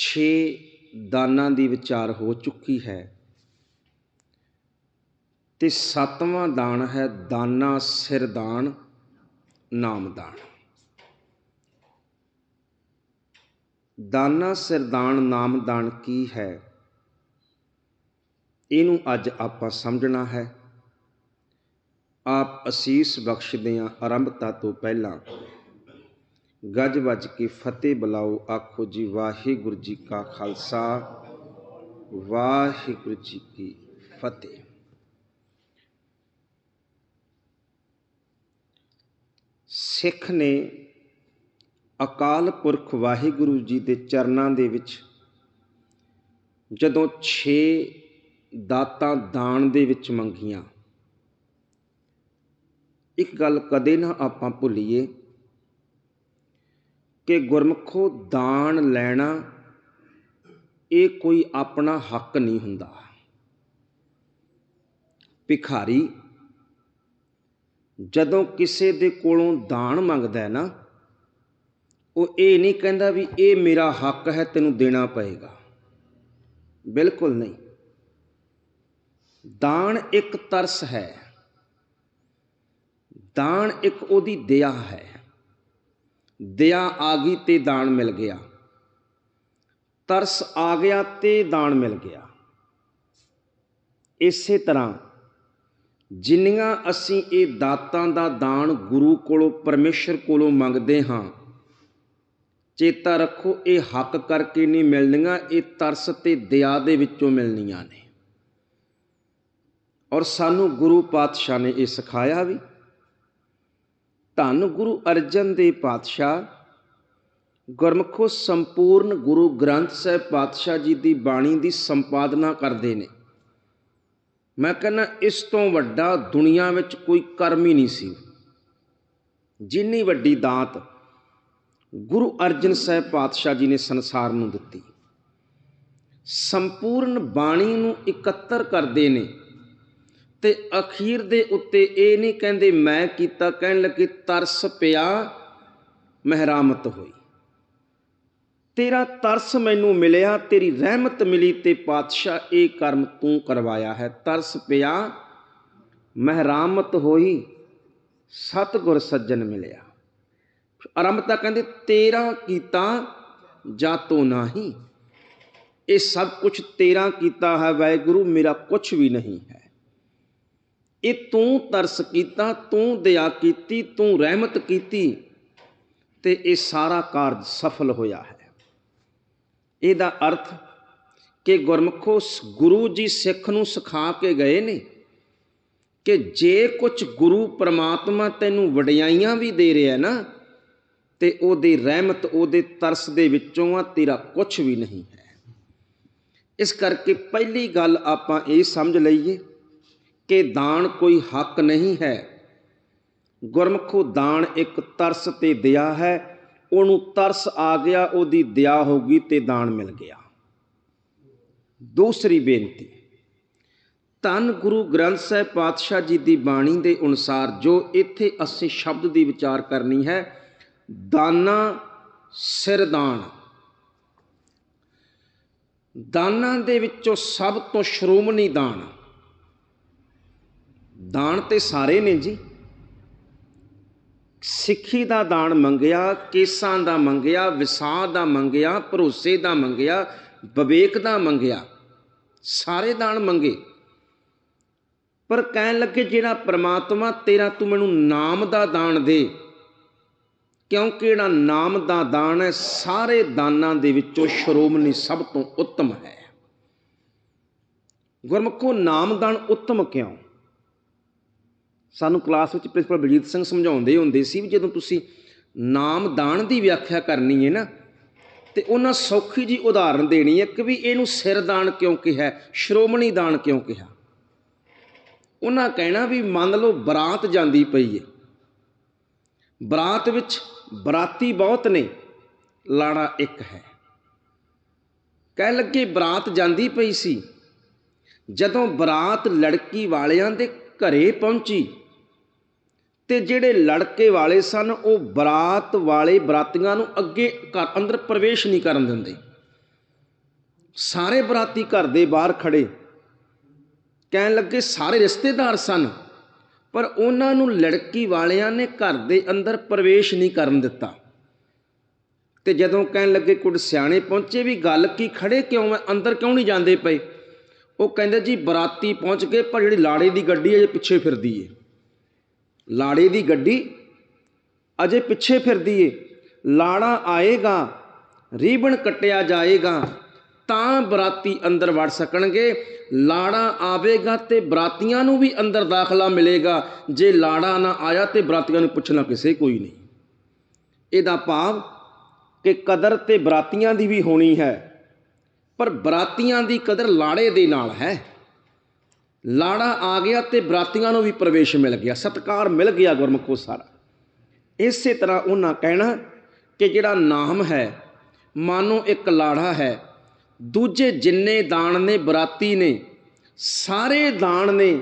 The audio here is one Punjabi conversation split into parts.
ਛੇ ਦਾਨਾਂ ਦੀ ਵਿਚਾਰ ਹੋ ਚੁੱਕੀ ਹੈ। ਤੇ ਸੱਤਵਾਂ ਦਾਨ ਹੈ ਦਾਨਾ ਸਿਰਦਾਨ ਨਾਮਦਾਨ ਦਾਨਾ। ਸਿਰਦਾਨ ਨਾਮਦਾਨ ਕੀ ਹੈ? ਇਹਨੂੰ ਅੱਜ ਆਪਾਂ ਸਮਝਣਾ ਹੈ। ਆਪ ਅਸੀਸ ਬਖਸ਼ਦਿਆਂ ਆਰੰਭਤਾ ਤੋਂ ਪਹਿਲਾਂ ਗੱਜ ਵੱਜ ਕੇ ਫਤਿਹ ਬੁਲਾਓ, ਆਖੋ ਜੀ, ਵਾਹਿਗੁਰੂ ਜੀ ਕਾ ਖਾਲਸਾ, ਵਾਹਿਗੁਰੂ ਜੀ ਕੀ ਫਤਿਹ। ਸਿੱਖ ਨੇ ਅਕਾਲ ਪੁਰਖ ਵਾਹਿਗੁਰੂ ਜੀ ਦੇ ਚਰਨਾਂ ਦੇ ਵਿੱਚ ਜਦੋਂ 6 ਦਾਤਾਂ ਦਾਨ ਦੇ ਵਿੱਚ ਮੰਗੀਆਂ, ਇੱਕ ਗੱਲ ਕਦੇ ਨਾ ਆਪਾਂ ਭੁੱਲੀਏ ਕਿ ਗੁਰਮਖੋ ਦਾਨ ਲੈਣਾ, ਇਹ ਕੋਈ ਆਪਣਾ ਹੱਕ ਨਹੀਂ ਹੁੰਦਾ। ਭਿਖਾਰੀ, ਜਦੋਂ ਕਿਸੇ ਦੇ ਕੋਲੋਂ ਦਾਨ ਮੰਗਦਾ ਹੈ ਨਾ, ਉਹ ਇਹ ਨਹੀਂ ਕਹਿੰਦਾ ਵੀ ਇਹ ਮੇਰਾ ਹੱਕ ਹੈ, ਤੈਨੂੰ ਦੇਣਾ ਪਏਗਾ। ਬਿਲਕੁਲ ਨਹੀਂ। ਦਾਨ ਇੱਕ ਤਰਸ ਹੈ। ਦਾਨ ਇੱਕ ਉਹਦੀ ਦਇਆ ਹੈ। ਦਇਆ ਆ ਗਈ ਤੇ ਦਾਨ ਮਿਲ ਗਿਆ। ਤਰਸ ਆ ਗਿਆ ਤੇ ਦਾਨ ਮਿਲ ਗਿਆ। ਇਸੇ ਤਰ੍ਹਾਂ ਜਿੰਨੀਆਂ ਅਸੀਂ ਇਹ ਦਾਤਾਂ ਦਾ ਦਾਨ ਗੁਰੂ ਕੋਲੋਂ, ਪਰਮੇਸ਼ਰ ਕੋਲੋਂ ਮੰਗਦੇ ਹਾਂ, ਚੇਤਾ ਰੱਖੋ ਇਹ ਹੱਕ ਕਰਕੇ ਨਹੀਂ ਮਿਲਣੀਆਂ, ਇਹ ਤਰਸ ਤੇ ਦਇਆ ਦੇ ਵਿੱਚੋਂ ਮਿਲਣੀਆਂ ਨੇ। ਔਰ ਸਾਨੂੰ ਗੁਰੂ ਪਾਤਸ਼ਾਹ ਨੇ ਇਹ ਸਿਖਾਇਆ ਵੀ ਧੰਨ ਗੁਰੂ ਅਰਜਨ ਦੇਵ ਪਾਤਸ਼ਾਹ, ਗੁਰਮਖੋ ਸੰਪੂਰਨ ਗੁਰੂ ਗ੍ਰੰਥ ਸਾਹਿਬ ਪਾਤਸ਼ਾਹ ਜੀ ਦੀ ਬਾਣੀ ਦੀ ਸੰਪਾਦਨਾ ਕਰਦੇ ਨੇ। ਮੈਂ ਕਹਿੰਦਾ ਇਸ ਤੋਂ ਵੱਡਾ ਦੁਨੀਆ ਵਿੱਚ ਕੋਈ ਕਰਮ ਹੀ ਨਹੀਂ ਸੀ। ਜਿੰਨੀ ਵੱਡੀ ਦਾਤ ਗੁਰੂ ਅਰਜਨ ਸਾਹਿਬ ਪਾਤਸ਼ਾਹ ਜੀ ਨੇ ਸੰਸਾਰ ਨੂੰ ਦਿੱਤੀ। ਸੰਪੂਰਨ ਬਾਣੀ ਨੂੰ ਇਕੱਤਰ ਕਰਦੇ ਨੇ। ਤੇ ਅਖੀਰ ਦੇ ਉੱਤੇ ਇਹ ਨਹੀਂ ਕਹਿੰਦੇ ਮੈਂ ਕੀਤਾ, ਕਹਿਣ ਲੱਗੇ ਤਰਸ ਪਿਆ, ਮਹਿਰਾਮਤ ਹੋਈ। ਤੇਰਾ ਤਰਸ ਮੈਨੂੰ ਮਿਲਿਆ, ਤੇਰੀ ਰਹਿਮਤ ਮਿਲੀ ਤੇ ਪਾਤਸ਼ਾਹ ਇਹ ਕਰਮ ਤੂੰ ਕਰਵਾਇਆ ਹੈ। ਤਰਸ ਪਿਆ, ਮਹਿਰਾਮਤ ਹੋਈ, ਸਤਗੁਰ ਸੱਜਣ ਮਿਲਿਆ। ਆਰੰਭਤਾ ਕਹਿੰਦੇ, ਤੇਰਾ ਕੀਤਾ ਜਾਤੋ ਨਹੀਂ। ਇਹ ਸਭ ਕੁਝ ਤੇਰਾ ਕੀਤਾ ਹੈ, ਵਾਹਿਗੁਰੂ, ਮੇਰਾ ਕੁਝ ਵੀ ਨਹੀਂ ਹੈ। ਇਹ ਤੂੰ ਤਰਸ ਕੀਤਾ, ਤੂੰ ਦਇਆ ਕੀਤੀ, ਤੂੰ ਰਹਿਮਤ ਕੀਤੀ ਤੇ ਇਹ ਸਾਰਾ ਕਾਰਜ ਸਫਲ ਹੋਇਆ ਹੈ। ਇਹਦਾ ਅਰਥ ਕਿ ਗੁਰਮਖੋ ਗੁਰੂ ਜੀ ਸਿੱਖ ਨੂੰ ਸਿਖਾ ਕੇ ਗਏ ਨੇ ਕਿ ਜੇ ਕੁਝ ਗੁਰੂ ਪ੍ਰਮਾਤਮਾ ਤੈਨੂੰ ਵਡਿਆਈਆਂ ਵੀ ਦੇ ਰਿਹਾ ਨਾ, ਤੇ ਉਹਦੀ ਰਹਿਮਤ, ਉਹਦੇ ਤਰਸ ਦੇ ਵਿੱਚੋਂ ਆ ਤੇਰਾ ਕੁਝ ਵੀ ਨਹੀਂ ਹੈ। ਇਸ ਕਰਕੇ ਪਹਿਲੀ ਗੱਲ ਆਪਾਂ ਇਹ ਸਮਝ ਲਈਏ ਕਿ ਦਾਨ ਕੋਈ ਹੱਕ ਨਹੀਂ ਹੈ। ਗੁਰਮਖੋ ਦਾਨ ਇੱਕ ਤਰਸ ਤੇ ਦਇਆ ਹੈ। ਉਹਨੂੰ ਤਰਸ ਆ ਗਿਆ, ਉਹਦੀ ਦਇਆ ਹੋ ਗਈ ਤੇ ਦਾਨ ਮਿਲ ਗਿਆ। ਦੂਸਰੀ ਬੇਨਤੀ, ਧੰਨ ਗੁਰੂ ਗ੍ਰੰਥ ਸਾਹਿਬ ਪਾਤਸ਼ਾਹ ਜੀ ਦੀ ਬਾਣੀ ਦੇ ਅਨੁਸਾਰ ਜੋ ਇੱਥੇ ਅਸੀਂ ਸ਼ਬਦ ਦੀ ਵਿਚਾਰ ਕਰਨੀ ਹੈ, ਦਾਨਾ ਸਿਰਦਾਨ ਦਾਨਾਂ ਦੇ ਵਿੱਚੋਂ ਸਭ ਤੋਂ ਸ਼੍ਰੋਮਣੀ ਦਾਨ। ਦਾਨ ਤੇ ਸਾਰੇ ਨੇ ਜੀ। ਸਿੱਖੀ ਦਾ ਦਾਨ ਮੰਗਿਆ, ਕੇਸਾਂ ਦਾ ਮੰਗਿਆ ਵਿਸਾਹ ਦਾ ਮੰਗਿਆ, ਭਰੋਸੇ ਦਾ ਮੰਗਿਆ, ਵਿਵੇਕ ਦਾ ਮੰਗਿਆ, ਸਾਰੇ ਦਾਨ ਮੰਗੇ। ਪਰ ਕਹਿਣ ਲੱਗੇ, ਜਿਹੜਾ ਪ੍ਰਮਾਤਮਾ ਤੇਰਾ ਤੂੰ ਮੈਨੂੰ ਨਾਮ ਦਾ ਦਾਨ ਦੇ ਕਿਉਂਕਿ ਜਿਹੜਾ ਨਾਮ ਦਾ ਦਾਨ ਹੈ, ਸਾਰੇ ਦਾਨਾਂ ਦੇ ਵਿੱਚੋਂ ਸ਼੍ਰੋਮਣੀ ਸਭ ਤੋਂ ਉੱਤਮ ਹੈ। ਗੁਰਮੁਖੋ ਨਾਮਦਾਨ ਉੱਤਮ ਕਿਉਂ? ਸਾਨੂੰ ਕਲਾਸ ਵਿੱਚ ਪ੍ਰਿੰਸੀਪਲ ਬਲਜੀਤ ਸਿੰਘ ਸਮਝਾਉਂਦੇ ਹੁੰਦੇ ਸੀ ਵੀ ਜਦੋਂ ਤੁਸੀਂ ਨਾਮਦਾਨ ਦੀ ਵਿਆਖਿਆ ਕਰਨੀ ਹੈ ਨਾ, ਤੇ ਉਹਨਾਂ ਸੌਖੀ ਜੀ ਉਦਾਹਰਨ ਦੇਣੀ ਹੈ ਕਿ ਵੀ ਇਹਨੂੰ ਸਿਰਦਾਨ ਕਿਉਂ ਕਿਹਾ, ਸ਼੍ਰੋਮਣੀ ਦਾਨ ਕਿਉਂ ਕਿਹਾ। ਉਹਨਾਂ ਕਹਿਣਾ ਵੀ ਮੰਨ ਲਓ ਬਰਾਤ ਜਾਂਦੀ ਪਈ ਹੈ। ਬਰਾਤ ਵਿੱਚ ਬਰਾਤੀ ਬਹੁਤ ਨੇ, ਲਾੜਾ ਇੱਕ ਹੈ। ਕਹਿ ਲੱਗੇ ਬਰਾਤ ਜਾਂਦੀ ਪਈ ਸੀ। ਜਦੋਂ ਬਰਾਤ ਲੜਕੀ ਵਾਲਿਆਂ ਦੇ ਘਰੇ ਪਹੁੰਚੀ ਤੇ ਜਿਹੜੇ ਲੜਕੇ ਵਾਲੇ ਸਨ, ਉਹ ਬਰਾਤ ਵਾਲੇ ਬਰਾਤੀਆਂ ਨੂੰ ਅੱਗੇ ਘਰ ਅੰਦਰ ਪ੍ਰਵੇਸ਼ ਨਹੀਂ ਕਰਨ ਦਿੰਦੇ। ਸਾਰੇ ਬਰਾਤੀ ਘਰ ਦੇ ਬਾਹਰ ਖੜੇ। ਕਹਿਣ ਲੱਗੇ, ਸਾਰੇ ਰਿਸ਼ਤੇਦਾਰ ਸਨ, ਪਰ ਉਹਨਾਂ ਨੂੰ ਲੜਕੀ ਵਾਲਿਆਂ ਨੇ ਘਰ ਦੇ ਅੰਦਰ ਪ੍ਰਵੇਸ਼ ਨਹੀਂ ਕਰਨ ਦਿੱਤਾ। ਤੇ ਜਦੋਂ ਕਹਿਣ ਲੱਗੇ, ਕੁਝ ਸਿਆਣੇ ਪਹੁੰਚੇ ਵੀ, ਗੱਲ ਕੀ ਖੜੇ ਕਿਉਂ ਐ ਅੰਦਰ ਕਿਉਂ ਨਹੀਂ ਜਾਂਦੇ ਪਏ? ਉਹ ਕਹਿੰਦੇ ਜੀ ਬਰਾਤੀ ਪਹੁੰਚ ਗਏ ਪਰ ਜਿਹੜੀ ਲਾੜੇ ਦੀ ਗੱਡੀ ਅਜੇ ਪਿੱਛੇ ਫਿਰਦੀ ਏ। ਲਾੜੇ ਦੀ ਗੱਡੀ ਅਜੇ ਪਿੱਛੇ ਫਿਰਦੀ ਏ। ਲਾੜਾ ਆਏਗਾ, ਰੀਬਨ ਕੱਟਿਆ ਜਾਏਗਾ, ਤਾਂ ਬਰਾਤੀ ਅੰਦਰ ਵੜ ਸਕਣਗੇ। ਲਾੜਾ ਆਵੇਗਾ ਤੇ ਬਰਾਤੀਆਂ ਨੂੰ ਵੀ ਅੰਦਰ ਦਾਖਲਾ ਮਿਲੇਗਾ। ਜੇ ਲਾੜਾ ਨਾ ਆਇਆ ਤੇ ਬਰਾਤੀਆਂ ਨੂੰ ਪੁੱਛਣਾ ਕਿਸੇ ਕੋਈ ਨਹੀਂ। ਇਹਦਾ ਭਾਵ ਕਿ ਕਦਰ ਤੇ ਬਰਾਤੀਆਂ ਦੀ ਵੀ ਹੋਣੀ ਹੈ। ਪਰ ਬਰਾਤੀਆਂ ਦੀ ਕਦਰ ਲਾੜੇ ਦੇ ਨਾਲ ਹੈ। ਲਾੜਾ ਆ ਗਿਆ ਤੇ ਬਰਾਤੀਆਂ ਨੂੰ ਵੀ ਪ੍ਰਵੇਸ਼ ਮਿਲ ਗਿਆ, ਸਤਕਾਰ ਮਿਲ ਗਿਆ ਗੁਰਮੁਖੋ ਸਾਰਾ। ਇਸੇ ਤਰ੍ਹਾਂ ਉਹਨਾਂ ਕਹਿਣਾ ਕਿ ਜਿਹੜਾ ਨਾਮ ਹੈ, ਮਾਨੋ ਇੱਕ ਲਾੜਾ ਹੈ, ਦੂਜੇ ਜਿੰਨੇ ਦਾਨ ਨੇ ਬਰਾਤੀ ਨੇ, ਸਾਰੇ ਦਾਨ ਨੇ,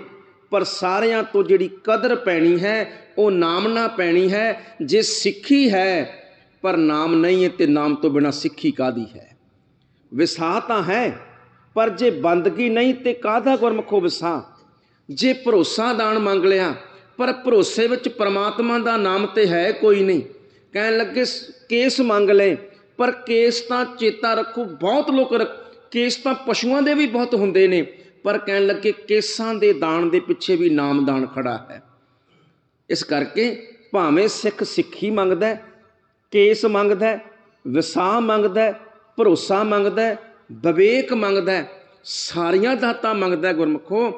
ਪਰ ਸਾਰਿਆਂ ਤੋਂ ਜਿਹੜੀ ਕਦਰ ਪੈਣੀ ਹੈ, ਉਹ ਨਾਮ ਨਾ ਪੈਣੀ ਹੈ, ਜੇ ਸਿੱਖੀ ਹੈ, ਪਰ ਨਾਮ ਨਹੀਂ ਹੈ ਤੇ ਨਾਮ ਤੋਂ ਬਿਨਾ ਸਿੱਖੀ ਕਾਦੀ ਹੈ? ਵਿਸਾ ਤਾਂ ਹੈ ਪਰ ਜੇ ਬੰਦਗੀ ਨਹੀਂ ਤੇ ਕਾਹਦਾ ਗੁਰਮਖੋ ਵਿਸਾ ਜੇ ਭਰੋਸਾ ਦਾਨ ਮੰਗ ਲਿਆ ਪਰ ਭਰੋਸੇ ਵਿੱਚ ਪ੍ਰਮਾਤਮਾ ਦਾ ਨਾਮ ਤੇ ਹੈ ਕੋਈ ਨਹੀਂ। ਕਹਿਣ ਲੱਗੇ ਕੇਸ ਮੰਗ ਲਏ ਪਰ ਕੇਸ ਤਾਂ ਚੇਤਾ ਰੱਖੋ ਬਹੁਤ ਲੋਕ ਰੱਖ- ਕੇਸ ਤਾਂ ਪਸ਼ੂਆਂ ਦੇ ਵੀ ਬਹੁਤ ਹੁੰਦੇ ਨੇ। ਪਰ ਕਹਿਣ ਲੱਗੇ ਕੇਸਾਂ ਦੇ ਦਾਨ ਦੇ ਪਿੱਛੇ ਵੀ ਨਾਮ ਦਾਨ ਖੜਾ ਹੈ। ਇਸ ਕਰਕੇ ਭਾਵੇਂ ਸਿੱਖ ਸਿੱਖੀ ਮੰਗਦਾ ਕੇਸ ਮੰਗਦਾ ਹੈ, ਮੰਗਦਾ ਭਰੋਸਾ ਮੰਗਦਾ ਵਿਵੇਕ ਮੰਗਦਾ ਸਾਰੀਆਂ ਦਾਤਾਂ ਮੰਗਦਾ ਹੈ ਗੁਰਮਖੋ,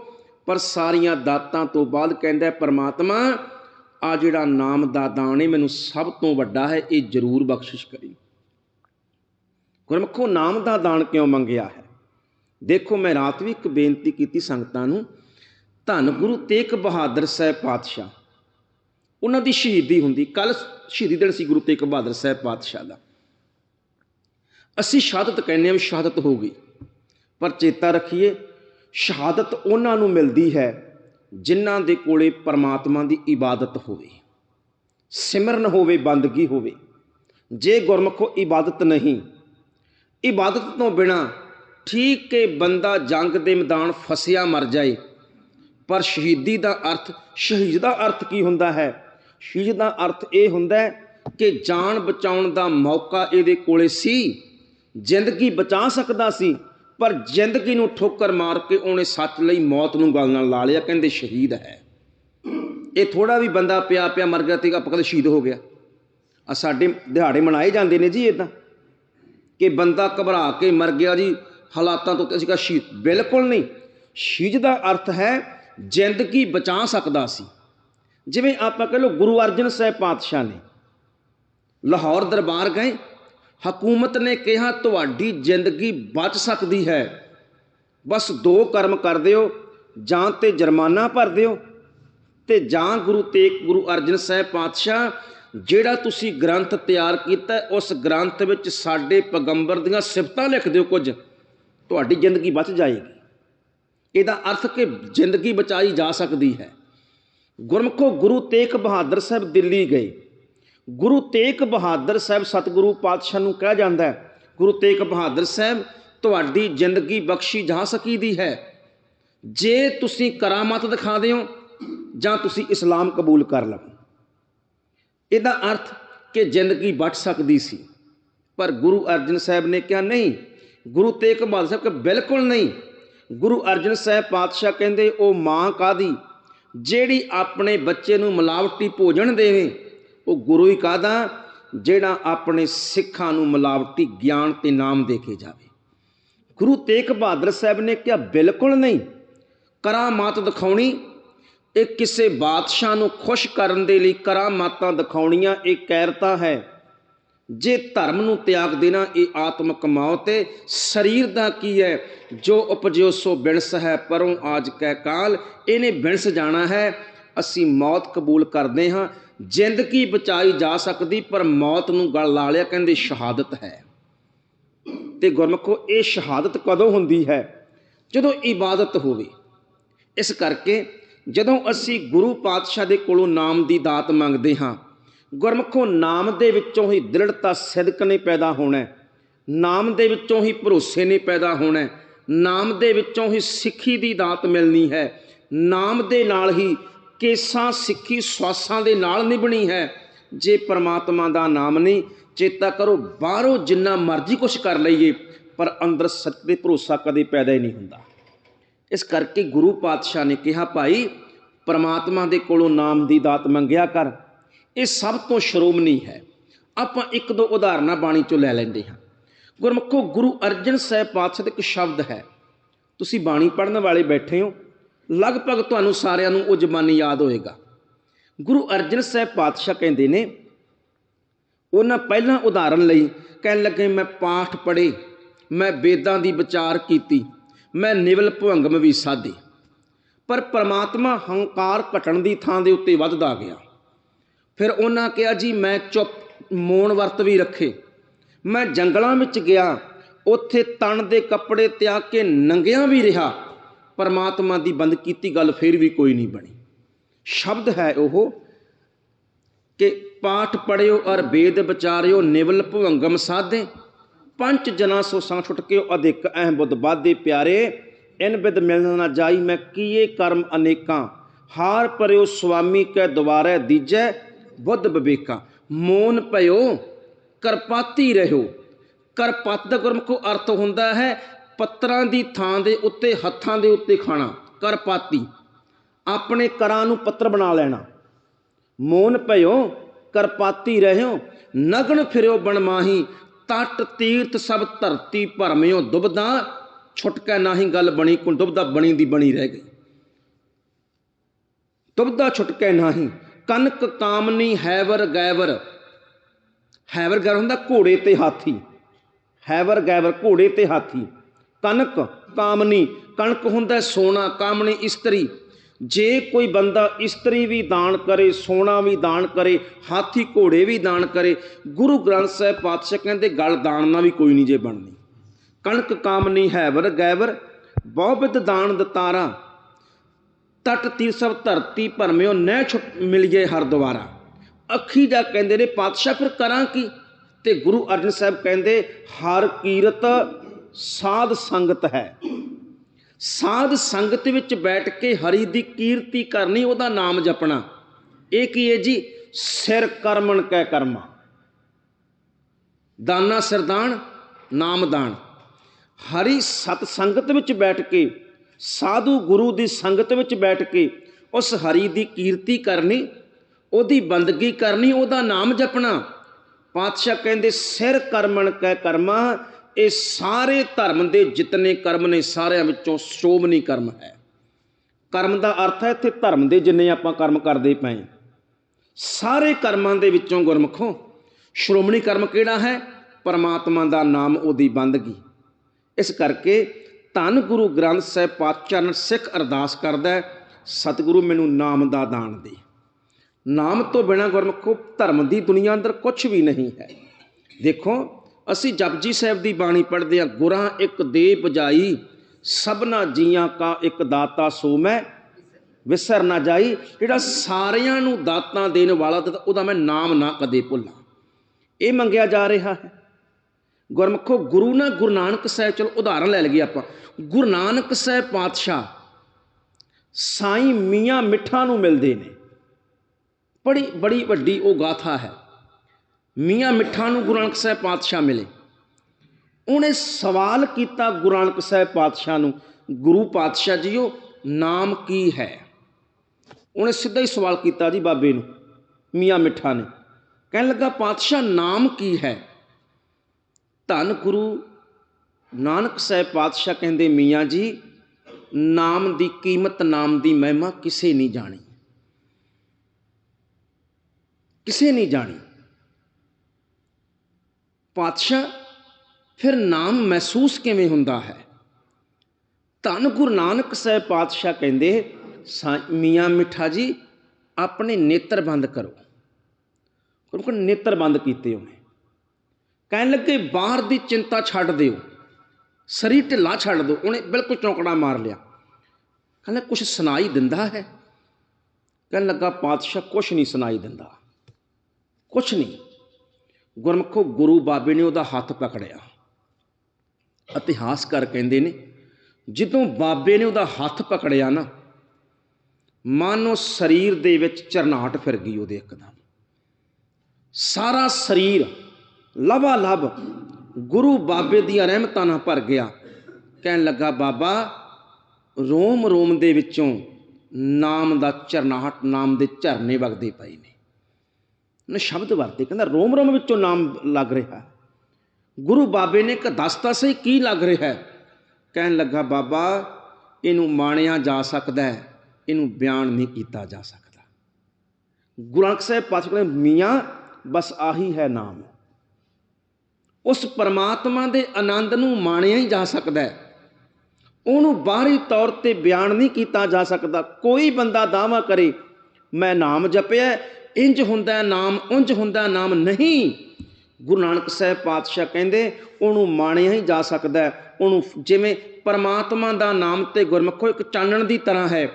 ਪਰ ਸਾਰੀਆਂ ਦਾਤਾਂ ਤੋਂ ਬਾਅਦ ਕਹਿੰਦਾ ਪਰਮਾਤਮਾ ਪ੍ਰਮਾਤਮਾ, ਆ ਜਿਹੜਾ ਨਾਮ ਦਾ ਦਾਨ ਹੈ ਮੈਨੂੰ ਸਭ ਤੋਂ ਵੱਡਾ ਹੈ, ਇਹ ਜ਼ਰੂਰ ਬਖਸ਼ਿਸ਼ ਕਰੀ। ਗੁਰਮਖੋ, ਨਾਮ ਦਾ ਦਾਨ ਕਿਉਂ ਮੰਗਿਆ ਹੈ? ਦੇਖੋ, ਮੈਂ ਰਾਤ ਵੀ ਇੱਕ ਬੇਨਤੀ ਕੀਤੀ ਸੰਗਤਾਂ ਨੂੰ, ਧੰਨ ਗੁਰੂ ਤੇਗ ਬਹਾਦਰ ਸਾਹਿਬ ਪਾਤਸ਼ਾਹ। ਉਹਨਾਂ ਦੀ ਸ਼ਹੀਦੀ ਹੁੰਦੀ ਕੱਲ ਸ਼ਹੀਦੀ ਦਿਨ ਸੀ ਗੁਰੂ ਤੇਗ ਬਹਾਦਰ ਸਾਹਿਬ ਪਾਤਸ਼ਾਹ ਦਾ। ਅਸੀਂ ਸ਼ਹਾਦਤ ਕਹਿੰਦੇ ਹਾਂ ਵੀ ਸ਼ਹਾਦਤ ਹੋ ਗਈ। ਪਰ ਚੇਤਾ ਰੱਖੀਏ, ਸ਼ਹਾਦਤ ਉਹਨਾਂ ਨੂੰ ਮਿਲਦੀ ਹੈ ਜਿਨ੍ਹਾਂ ਦੇ ਕੋਲੇ ਪਰਮਾਤਮਾ ਦੀ ਇਬਾਦਤ ਹੋਵੇ। ਸਿਮਰਨ ਹੋਵੇ, ਬੰਦਗੀ ਹੋਵੇ। ਜੇ ਗੁਰਮਖੋ ਇਬਾਦਤ ਨਹੀਂ, ਇਬਾਦਤ ਤੋਂ ਬਿਨਾ ਠੀਕ ਕਿ ਬੰਦਾ ਜੰਗ ਦੇ ਮੈਦਾਨ ਫਸਿਆ ਮਰ ਜਾਏ। ਪਰ ਸ਼ਹੀਦੀ ਦਾ ਅਰਥ, ਸ਼ਹੀਦ ਦਾ ਅਰਥ ਕੀ ਹੁੰਦਾ ਹੈ? ਸ਼ਹੀਦ ਦਾ ਅਰਥ ਇਹ ਹੁੰਦਾ ਹੈ ਕਿ ਜਾਨ ਬਚਾਉਣ ਦਾ ਮੌਕਾ ਇਹਦੇ ਕੋਲੇ ਸੀ ਜ਼ਿੰਦਗੀ ਬਚਾ ਸਕਦਾ ਸੀ, ਪਰ ਜ਼ਿੰਦਗੀ ਨੂੰ ਠੋਕਰ ਮਾਰ ਕੇ ਉਹਨੇ ਸੱਚ ਲਈ ਮੌਤ ਨੂੰ ਗਲ ਨਾਲ ਲਾ ਲਿਆ, ਕਹਿੰਦੇ ਸ਼ਹੀਦ ਹੈ। ਇਹ ਥੋੜਾ ਵੀ ਬੰਦਾ ਪਿਆ ਪਿਆ ਮਰ ਗਿਆ ਤੇ ਆਪਾਂ ਕਦੇ ਸ਼ਹੀਦ ਹੋ ਗਿਆ। ਆ ਸਾਡੇ ਦਿਹਾੜੇ ਮਨਾਏ ਜਾਂਦੇ ਨੇ ਜੀ ਇਦਾਂ ਕਿ ਬੰਦਾ ਘਬਰਾ ਕੇ ਮਰ ਗਿਆ ਜੀ, ਹਾਲਾਤਾਂ ਤੋਂ ਤੇ ਅਸੀਂ ਕਹਾ ਸ਼ਹੀਦ, ਬਿਲਕੁਲ ਨਹੀਂ। ਸ਼ਹੀਦ ਦਾ ਅਰਥ ਹੈ ਜ਼ਿੰਦਗੀ ਬਚਾ ਸਕਦਾ ਸੀ। ਜਿਵੇਂ ਆਪਾਂ ਕਹ ਲਓ ਗੁਰੂ ਅਰਜਨ ਸਾਹਿਬ ਪਾਤਸ਼ਾਹ ਨੇ ਲਾਹੌਰ ਦਰਬਾਰ ਗਏ ਹਕੂਮਤ ਨੇ ਕਿਹਾ, ਤੁਹਾਡੀ ਜ਼ਿੰਦਗੀ ਬਚ ਸਕਦੀ ਹੈ। ਬਸ ਦੋ ਕਰਮ ਕਰ ਦਿਓ ਜਾਂ ਤੇ ਜੁਰਮਾਨਾ ਭਰ ਦਿਓ ਤੇ ਜਾਂ ਗੁਰੂ ਤੇਗ, ਗੁਰੂ ਅਰਜਨ ਸਾਹਿਬ ਪਾਤਸ਼ਾਹ, ਜਿਹੜਾ ਤੁਸੀਂ ਗ੍ਰੰਥ ਤਿਆਰ ਕੀਤਾ, ਉਸ ਗ੍ਰੰਥ ਵਿੱਚ ਸਾਡੇ ਪੈਗੰਬਰ ਦੀਆਂ ਸਿਫਤਾਂ ਲਿਖ ਦਿਓ ਕੁਝ। ਤੁਹਾਡੀ ਜ਼ਿੰਦਗੀ ਬਚ ਜਾਏਗੀ। ਇਹਦਾ ਅਰਥ ਕਿ ਜ਼ਿੰਦਗੀ ਬਚਾਈ ਜਾ ਸਕਦੀ ਹੈ। ਗੁਰਮਖੋ ਗੁਰੂ ਤੇਗ ਬਹਾਦਰ ਸਾਹਿਬ ਦਿੱਲੀ ਗਏ। ਗੁਰੂ ਤੇਗ ਬਹਾਦਰ ਸਾਹਿਬ ਸਤਿਗੁਰੂ ਪਾਤਸ਼ਾਹ ਨੂੰ ਕਿਹਾ ਜਾਂਦਾ ਹੈ, ਗੁਰੂ ਤੇਗ ਬਹਾਦਰ ਸਾਹਿਬ, ਤੁਹਾਡੀ ਜ਼ਿੰਦਗੀ ਬਖਸ਼ੀ ਜਾ ਸਕੀ ਦੀ ਹੈ। ਜੇ ਤੁਸੀਂ ਕਰਾਮਾਤ ਦਿਖਾ ਦਿਓ, ਜਾਂ ਤੁਸੀਂ ਇਸਲਾਮ ਕਬੂਲ ਕਰ ਲਵੋ। ਇਹਦਾ ਅਰਥ ਕਿ ਜ਼ਿੰਦਗੀ ਬਚ ਸਕਦੀ ਸੀ। ਪਰ ਗੁਰੂ ਅਰਜਨ ਸਾਹਿਬ ਨੇ ਕਿਹਾ, ਨਹੀਂ, ਗੁਰੂ ਤੇਗ ਬਹਾਦਰ ਸਾਹਿਬ ਕਿ ਬਿਲਕੁਲ ਨਹੀਂ। ਗੁਰੂ ਅਰਜਨ ਸਾਹਿਬ ਪਾਤਸ਼ਾਹ ਕਹਿੰਦੇ, ਉਹ ਮਾਂ ਕਾਦੀ ਜਿਹੜੀ ਆਪਣੇ ਬੱਚੇ ਨੂੰ ਮਿਲਾਵਟੀ ਭੋਜਨ ਦੇਵੇ ਉਹ ਗੁਰੂ ਹੀ ਕਾਦਾ ਜਿਹੜਾ ਆਪਣੇ ਸਿੱਖਾਂ ਨੂੰ ਮਿਲਾਵਟੀ ਗਿਆਨ ਤੇ ਨਾਮ ਦੇ ਕੇ ਜਾਵੇ। ਗੁਰੂ ਤੇਗ ਬਹਾਦਰ ਸਾਹਿਬ ਨੇ ਕਿਹਾ, ਬਿਲਕੁਲ ਨਹੀਂ। ਕਰਾਮਾਤ ਦਿਖਾਉਣੀ, ਇਹ ਕਿਸੇ ਬਾਦਸ਼ਾਹ ਨੂੰ ਖੁਸ਼ ਕਰਨ ਦੇ ਲਈ ਕਰਾਮਾਤਾਂ ਦਿਖਾਉਣੀਆਂ, ਇਹ ਕੈਰਤਾ ਹੈ। ਜੇ ਧਰਮ ਨੂੰ ਤਿਆਗ ਦੇਣਾ, ਇਹ ਆਤਮਕ ਮੌਤ ਹੈ। ਸਰੀਰ ਦਾ ਕੀ ਹੈ? ਜੋ ਉਪਜਿਓ ਸੋ ਬਿਨਸ ਹੈ, ਪਰੋਂ ਆਜ ਕੈ ਕਾਲ। ਇਹਨੇ ਬਿਣਸ ਜਾਣਾ ਹੈ। ਅਸੀਂ ਮੌਤ ਕਬੂਲ ਕਰਦੇ ਹਾਂ। ਜ਼ਿੰਦਗੀ ਬਚਾਈ ਜਾ ਸਕਦੀ, ਪਰ ਮੌਤ ਨੂੰ ਗਲ ਲਾ ਲਿਆ ਕਹਿੰਦੇ ਸ਼ਹਾਦਤ ਹੈ। ਤੇ ਗੁਰਮਖੋ, ਇਹ ਸ਼ਹਾਦਤ ਕਦੋਂ ਹੁੰਦੀ ਹੈ? ਜਦੋਂ ਇਬਾਦਤ ਹੋਵੇ। ਇਸ ਕਰਕੇ ਜਦੋਂ ਅਸੀਂ ਗੁਰੂ ਪਾਤਸ਼ਾਹ ਦੇ ਕੋਲੋਂ ਨਾਮ ਦੀ ਦਾਤ ਮੰਗਦੇ ਹਾਂ, ਗੁਰਮਖੋ, ਨਾਮ ਦੇ ਵਿੱਚੋਂ ਹੀ ਦ੍ਰਿੜਤਾ ਸਿਦਕ ਨੇ ਪੈਦਾ ਹੋਣਾ ਨਾਮ ਦੇ ਵਿੱਚੋਂ ਹੀ ਭਰੋਸੇ ਨੇ ਪੈਦਾ ਹੋਣਾ ਨਾਮ ਦੇ ਵਿੱਚੋਂ ਹੀ ਸਿੱਖੀ ਦੀ ਦਾਤ ਮਿਲਣੀ ਹੈ। ਨਾਮ ਦੇ ਨਾਲ ਹੀ ਕੇਸਾਂ ਸਿੱਖੀ ਸਵਾਸਾਂ ਦੇ ਨਾਲ ਨਿਭਣੀ ਹੈ। ਜੇ ਪਰਮਾਤਮਾ ਦਾ ਨਾਮ ਨਹੀਂ, ਚੇਤਾ ਕਰੋ ਬਾਹਰੋਂ ਜਿੰਨਾ ਮਰਜ਼ੀ ਕੁਝ ਕਰ ਲਈਏ, ਪਰ ਅੰਦਰ ਸੱਚ ਤੇ ਭਰੋਸਾ ਕਦੇ ਪੈਦਾ ਹੀ ਨਹੀਂ ਹੁੰਦਾ। ਇਸ ਕਰਕੇ ਗੁਰੂ ਪਾਤਸ਼ਾਹ ਨੇ ਕਿਹਾ, ਭਾਈ, ਪਰਮਾਤਮਾ ਦੇ ਕੋਲੋਂ ਨਾਮ ਦੀ ਦਾਤ ਮੰਗਿਆ ਕਰ। ਇਹ ਸਭ ਤੋਂ ਸ਼੍ਰੋਮਣੀ ਹੈ। ਆਪਾਂ ਇੱਕ ਦੋ ਉਦਾਹਰਨਾਂ ਬਾਣੀ ਚੋਂ ਲੈ ਲੈਂਦੇ ਹਾਂ। ਗੁਰਮੁਖੋ, ਗੁਰੂ ਅਰਜਨ ਸਾਹਿਬ ਪਾਤਸ਼ਾਹ ਦਾ ਇੱਕ ਸ਼ਬਦ ਹੈ। ਤੁਸੀਂ ਬਾਣੀ ਪੜ੍ਹਨ ਵਾਲੇ ਬੈਠੇ ਹੋ। ਲਗਭਗ ਤੁਹਾਨੂੰ ਸਾਰਿਆਂ ਨੂੰ ਉਹ ਜ਼ਬਾਨੀ ਯਾਦ ਹੋਏਗਾ। ਗੁਰੂ ਅਰਜਨ ਸਾਹਿਬ ਪਾਤਸ਼ਾਹ ਕਹਿੰਦੇ ਨੇ, ਉਹਨਾਂ ਪਹਿਲਾਂ ਉਦਾਹਰਨ ਲਈ ਕਹਿਣ ਲੱਗੇ, ਮੈਂ ਪਾਠ ਪੜ੍ਹੇ, ਮੈਂ ਵੇਦਾਂ ਦੀ ਵਿਚਾਰ ਕੀਤੀ, ਮੈਂ ਨਿਵਲ ਭਵੰਗਮ ਵੀ ਸਾਧੇ, ਪਰ ਪ੍ਰਮਾਤਮਾ ਹੰਕਾਰ ਘਟਣ ਦੀ ਥਾਂ ਦੇ ਉੱਤੇ ਵੱਧਦਾ ਗਿਆ। ਫਿਰ ਉਹਨਾਂ ਕਿਹਾ, ਜੀ, ਮੈਂ ਚੁੱਪ, ਮੌਨ ਵਰਤ ਵੀ ਰੱਖੇ, ਮੈਂ ਜੰਗਲਾਂ ਵਿੱਚ ਗਿਆ, ਉੱਥੇ ਤਣ ਦੇ ਕੱਪੜੇ ਤਿਆਗ ਕੇ ਨੰਗਿਆਂ ਵੀ ਰਿਹਾ ਪਰਮਾਤਮਾ ਦੀ ਬੰਦ ਕੀਤੀ ਗੱਲ ਫਿਰ ਵੀ ਕੋਈ ਨਹੀਂ ਬਣੀ। ਸ਼ਬਦ ਹੈ ਉਹ ਕਿ ਪਾਠ ਪੜਿਓ ਅਰ ਬੇਦ ਵਿਚਾਰਿਓ ਨਿਵਲ ਭਵੰਗਮ ਸਾਧੇ, ਪੰਜ ਜਨਾ ਸੋ ਸੰਗ ਛੁਟਕਿਓ ਅਧਿਕ ਅਹਿ ਬੁੱਧ ਬਾਦੇ ਪਿਆਰੇ, ਇਨ ਬਿਦ ਮਿਲਨ ਨਾ ਜਾਈ ਮੈਂ ਕੀਏ ਕਰਮ ਅਨੇਕਾਂ, ਹਾਰ ਪਰਿਓ ਸੁਆਮੀ ਕੈ ਦੁਆਰੇ ਦੀਜੈ ਬੁੱਧ ਵਿਵੇਕਾ। ਮੋਨ ਭਇਓ, ਕਰਪਾਤੀ ਰਹਿਓ, ਕਰਪਤ ਦਾ ਗੁਰਮੁਖੋ ਅਰਥ ਹੁੰਦਾ ਹੈ ਪੱਤਰਾਂ ਦੀ ਥਾਂ ਦੇ ਉੱਤੇ, ਹੱਥਾਂ ਦੇ ਉੱਤੇ ਖਾਣਾ ਕਰਪਾਤੀ ਆਪਣੇ ਕਰਾਂ ਨੂੰ ਪੱਤਰ ਬਣਾ ਲੈਣਾ। ਮੋਨ ਭਇਓ ਕਰਪਾਤੀ ਰਹਿਓ ਨਗਨ ਫਿਰਿਓ ਬਨਮਾਹੀ ਤਟ, ਤੀਰਥ ਸਭ ਧਰਤੀ ਭਰਮਿਓ ਦੁਬਦਾ ਛੁਟਕਾ ਨਾਹੀ ਗੱਲ ਬਣੀ ਕੁ ਦੁਬਦਾ ਬਣੀ ਦੀ ਬਣੀ ਰਹਿ ਗਈ। ਦੁਬਦਾ ਛੁਟਕਾ ਨਾਹੀ, ਕਨਕ ਕਾਮਨੀ ਹੈਵਰ ਗੈਵਰ। ਹੈਵਰ ਗੈਵਰ ਹੁੰਦਾ ਘੋੜੇ ਤੇ ਹਾਥੀ। ਹੈਵਰ ਗੈਵਰ ਘੋੜੇ ਤੇ ਹਾਥੀ। ਕਨਕ ਕਾਮਨੀ। ਕਣਕ ਹੁੰਦਾ ਸੋਨਾ, ਕਾਮਨੀ ਇਸਤਰੀ। ਜੇ ਕੋਈ ਬੰਦਾ ਇਸਤਰੀ ਵੀ ਦਾਨ ਕਰੇ, ਸੋਨਾ ਵੀ ਦਾਨ ਕਰੇ, ਹਾਥੀ ਘੋੜੇ ਵੀ ਦਾਨ ਕਰੇ, ਗੁਰੂ ਗ੍ਰੰਥ ਸਾਹਿਬ ਪਾਤਸ਼ਾਹ ਕਹਿੰਦੇ, ਗਲ ਦਾਨ ਨਾਲ ਵੀ ਕੋਈ ਨਹੀਂ ਜੇ ਬਣਨੀ। ਕਣਕ ਕਾਮਨੀ ਹੈਵਰ ਗੈਵਰ ਬਹੁਬਿਦ ਦਾਨ ਦਤਾਰਾ। ਤਟ ਤੀਰ ਸਭ ਧਰਤੀ ਭਰਮਿਓ ਨਹਿ ਛੁਟ ਮਿਲਿਏ ਹਰ ਦੁਆਰਾ। ਅੱਖੀ ਜਾ ਕਹਿੰਦੇ ਨੇ, ਪਾਤਸ਼ਾਹ, ਫਿਰ ਕਰਾਂ ਕੀ? ਤੇ ਗੁਰੂ ਅਰਜਨ ਸਾਹਿਬ ਕਹਿੰਦੇ, ਹਰ ਕੀਰਤ ਸਾਧ ਸੰਗਤ ਹੈ। ਸਾਧ ਸੰਗਤ ਵਿੱਚ ਬੈਠ ਕੇ ਹਰੀ ਦੀ ਕੀਰਤੀ ਕਰਨੀ, ਉਹਦਾ ਨਾਮ ਜਪਣਾ। ਇਹ ਕੀ ਹੈ ਜੀ? ਸਿਰ ਕਰਮਣ ਕੈ ਕਰਮਾ। ਦਾਨਾ ਸਰਦਾਨ ਨਾਮਦਾਨ ਹਰੀ ਸਤ ਸੰਗਤ ਵਿੱਚ ਬੈਠ ਕੇ, ਸਾਧੂ ਗੁਰੂ ਦੀ ਸੰਗਤ ਵਿੱਚ ਬੈਠ ਕੇ, ਉਸ ਹਰੀ ਦੀ ਕੀਰਤੀ ਕਰਨੀ, ਉਹਦੀ ਬੰਦਗੀ ਕਰਨੀ, ਉਹਦਾ ਨਾਮ ਜਪਣਾ। ਪਾਤਸ਼ਾਹ ਕਹਿੰਦੇ, ਸਿਰ ਕਰਮਣ ਕੈ ਕਰਮਾ ਇਹ ਸਾਰੇ ਧਰਮ ਦੇ ਜਿਤਨੇ ਕਰਮ ਨੇ, ਸਾਰਿਆਂ ਵਿੱਚੋਂ ਸ਼ੋਭਨੀ ਕਰਮ ਹੈ। ਕਰਮ ਦਾ ਅਰਥ ਹੈ ਇੱਥੇ ਧਰਮ ਦੇ ਜਿੰਨੇ ਆਪਾਂ ਕਰਮ ਕਰਦੇ ਪਏ ਸਾਰੇ ਕਰਮਾਂ ਦੇ ਵਿੱਚੋਂ ਗੁਰਮਖੋ, ਸ਼੍ਰੋਮਣੀ ਕਰਮ ਕਿਹੜਾ ਹੈ? ਪਰਮਾਤਮਾ ਦਾ ਨਾਮ ਉਹਦੀ ਬੰਦਗੀ। ਇਸ ਕਰਕੇ ਧੰਨ ਗੁਰੂ ਗ੍ਰੰਥ ਸਾਹਿਬ ਪਾਤਸ਼ਾਹ ਸਿੱਖ ਅਰਦਾਸ ਕਰਦਾ ਹੈ, ਸਤਿਗੁਰੂ, ਮੈਨੂੰ ਨਾਮ ਦਾ ਦਾਨ ਦੇ। ਨਾਮ ਤੋਂ ਬਿਨਾ ਗੁਰਮਖੋ, ਧਰਮ ਦੀ ਦੁਨੀਆ ਅੰਦਰ ਕੁਝ ਵੀ ਨਹੀਂ ਹੈ। ਦੇਖੋ ਅਸੀਂ ਜਪਜੀ ਸਾਹਿਬ ਦੀ ਬਾਣੀ ਪੜ੍ਹਦੇ ਹਾਂ, ਗੁਰਾਂ ਇੱਕ ਦੇ ਬਜਾਈ ਸਭਨਾ ਜੀਆਂ ਕਾ ਇੱਕ ਦਾਤਾ ਸੋ ਮੈਂ, ਵਿਸਰ ਨਾ ਜਾਈ। ਜਿਹੜਾ ਸਾਰਿਆਂ ਨੂੰ ਦਾਤਾਂ ਦੇਣ ਵਾਲਾ ਤੇ ਉਹਦਾ ਮੈਂ ਨਾਮ ਨਾ ਕਦੇ ਭੁੱਲਾਂ। ਇਹ ਮੰਗਿਆ ਜਾ ਰਿਹਾ ਹੈ। ਗੁਰਮਖੋ, ਗੁਰੂ ਨਾ ਗੁਰੂ ਨਾਨਕ ਸਾਹਿਬ, ਚਲੋ ਉਦਾਹਰਨ ਲੈ ਲਈਏ ਆਪਾਂ। ਗੁਰੂ ਨਾਨਕ ਸਾਹਿਬ ਪਾਤਸ਼ਾਹ ਸਾਈਂ ਮੀਆਂ ਮਿੱਠਾ ਨੂੰ ਮਿਲਦੇ ਨੇ। ਬੜੀ ਬੜੀ ਵੱਡੀ ਉਹ ਗਾਥਾ ਹੈ। ਮੀਆਂ ਮਿੱਠਾ ਨੂੰ ਗੁਰੂ ਨਾਨਕ ਸਾਹਿਬ ਪਾਤਸ਼ਾਹ ਮਿਲੇ। ਉਹਨੇ ਸਵਾਲ ਕੀਤਾ ਗੁਰੂ ਨਾਨਕ ਸਾਹਿਬ ਪਾਤਸ਼ਾਹ ਨੂੰ, ਗੁਰੂ ਪਾਤਸ਼ਾਹ ਜੀਓ, ਨਾਮ ਕੀ ਹੈ? ਉਹਨੇ ਸਿੱਧਾ ਹੀ ਸਵਾਲ ਕੀਤਾ ਜੀ ਬਾਬੇ ਨੂੰ, ਮੀਆਂ ਮਿੱਠਾ ਨੇ। ਕਹਿਣ ਲੱਗਾ, ਪਾਤਸ਼ਾਹ, ਨਾਮ ਕੀ ਹੈ? ਧੰਨ ਗੁਰੂ ਨਾਨਕ ਸਾਹਿਬ ਪਾਤਸ਼ਾਹ ਕਹਿੰਦੇ, ਮੀਆਂ ਜੀ, ਨਾਮ ਦੀ ਕੀਮਤ, ਨਾਮ ਦੀ ਮਹਿਮਾ ਕਿਸੇ ਨਹੀਂ ਜਾਣੀ। ਕਿਸੇ ਨਹੀਂ ਜਾਣੀ। ਪਾਤਸ਼ਾਹ, ਫਿਰ ਨਾਮ ਮਹਿਸੂਸ ਕਿਵੇਂ ਹੁੰਦਾ ਹੈ? ਧੰਨ ਗੁਰੂ ਨਾਨਕ ਸਾਹਿਬ ਪਾਤਸ਼ਾਹ ਕਹਿੰਦੇ, ਸਾ- ਮੀਆਂ ਮਿੱਠਾ ਜੀ, ਆਪਣੇ ਨੇਤਰ ਬੰਦ ਕਰੋ। ਕਿਉਂਕਿ ਨੇਤਰ ਬੰਦ ਕੀਤੇ ਉਹਨੇ। ਕਹਿਣ ਲੱਗੇ, ਬਾਹਰ ਦੀ ਚਿੰਤਾ ਛੱਡ ਦਿਓ। ਸਰੀਰ ਢਿੱਲਾ ਛੱਡ ਦਿਓ। ਉਹਨੇ ਬਿਲਕੁਲ ਚੌਂਕੜਾ ਮਾਰ ਲਿਆ। ਕਹਿੰਦਾ ਕੁਝ ਸੁਣਾਈ ਦਿੰਦਾ ਹੈ? ਕਹਿਣ ਲੱਗਾ, ਪਾਤਸ਼ਾਹ ਕੁਝ ਨਹੀਂ ਸੁਣਾਈ ਦਿੰਦਾ। ਕੁਝ ਨਹੀਂ। ਗੁਰਮਖੋ ਗੁਰੂ ਬਾਬੇ ਨੇ ਉਹਦਾ ਹੱਥ ਪਕੜਿਆ। ਇਤਿਹਾਸਕਾਰ ਕਹਿੰਦੇ ਨੇ, ਜਦੋਂ ਬਾਬੇ ਨੇ ਉਹਦਾ ਹੱਥ ਪਕੜਿਆ ਨਾ, ਮਾਨੋ ਸਰੀਰ ਦੇ ਵਿੱਚ ਚਰਨਾਟ ਫਿਰ ਗਈ ਉਹਦੇ ਇੱਕਦਮ। ਸਾਰਾ ਸਰੀਰ ਲਬਾ ਲਬ ਗੁਰੂ ਬਾਬੇ ਦੀਆਂ ਰਹਿਮਤਾਂ ਨਾਲ ਭਰ ਗਿਆ। ਕਹਿਣ ਲੱਗਾ, ਬਾਬਾ ਰੋਮ ਰੋਮ ਦੇ ਵਿੱਚੋਂ ਨਾਮ ਦਾ ਚਰਨਾਹਟ, ਨਾਮ ਦੇ ਝਰਨੇ ਵਗਦੇ ਪਏ ਨੇ। ਉਹਨੇ ਸ਼ਬਦ ਵਰਤੇ, ਕਹਿੰਦਾ ਰੋਮ ਰੋਮ ਵਿੱਚੋਂ ਨਾਮ ਲੱਗ ਰਿਹਾ ਗੁਰੂ ਬਾਬੇ ਨੇ ਕਿ ਦੱਸਤਾ ਸਹੀ ਕੀ ਲੱਗ ਰਿਹਾ ਕਹਿਣ ਲੱਗਾ, ਬਾਬਾ, ਇਹਨੂੰ ਮਾਣਿਆ ਜਾ ਸਕਦਾ ਹੈ, ਇਹਨੂੰ ਬਿਆਨ ਨਹੀਂ ਕੀਤਾ ਜਾ ਸਕਦਾ। ਗੁਰੂ ਨਾਨਕ ਸਾਹਿਬ ਪਾਤਸ਼ਾਹ ਕਹਿੰਦੇ, ਮੀਆਂ, ਬਸ ਆਹੀ ਹੈ ਨਾਮ। ਉਸ ਪਰਮਾਤਮਾ ਦੇ ਆਨੰਦ ਨੂੰ ਮਾਣਿਆ ਹੀ ਜਾ ਸਕਦਾ ਹੈ। ਉਹਨੂੰ ਬਾਹਰੀ ਤੌਰ ਤੇ ਬਿਆਨ ਨਹੀਂ ਕੀਤਾ ਜਾ ਸਕਦਾ। ਕੋਈ ਬੰਦਾ ਦਾਵਾ ਕਰੇ, ਮੈਂ ਨਾਮ ਜਪਿਆ ਇੰਜ ਹੁੰਦਾ ਨਾਮ ਉਂਝ ਹੁੰਦਾ ਨਾਮ ਨਹੀਂ। ਗੁਰੂ ਨਾਨਕ ਸਾਹਿਬ ਪਾਤਸ਼ਾਹ ਕਹਿੰਦੇ, ਉਹਨੂੰ ਮਾਣਿਆ ਹੀ ਜਾ ਸਕਦਾ ਉਹਨੂੰ ਜਿਵੇਂ ਪਰਮਾਤਮਾ ਦਾ ਨਾਮ ਤੇ ਗੁਰਮੁਖੋ ਇੱਕ ਚਾਨਣ ਦੀ ਤਰ੍ਹਾਂ ਹੈ,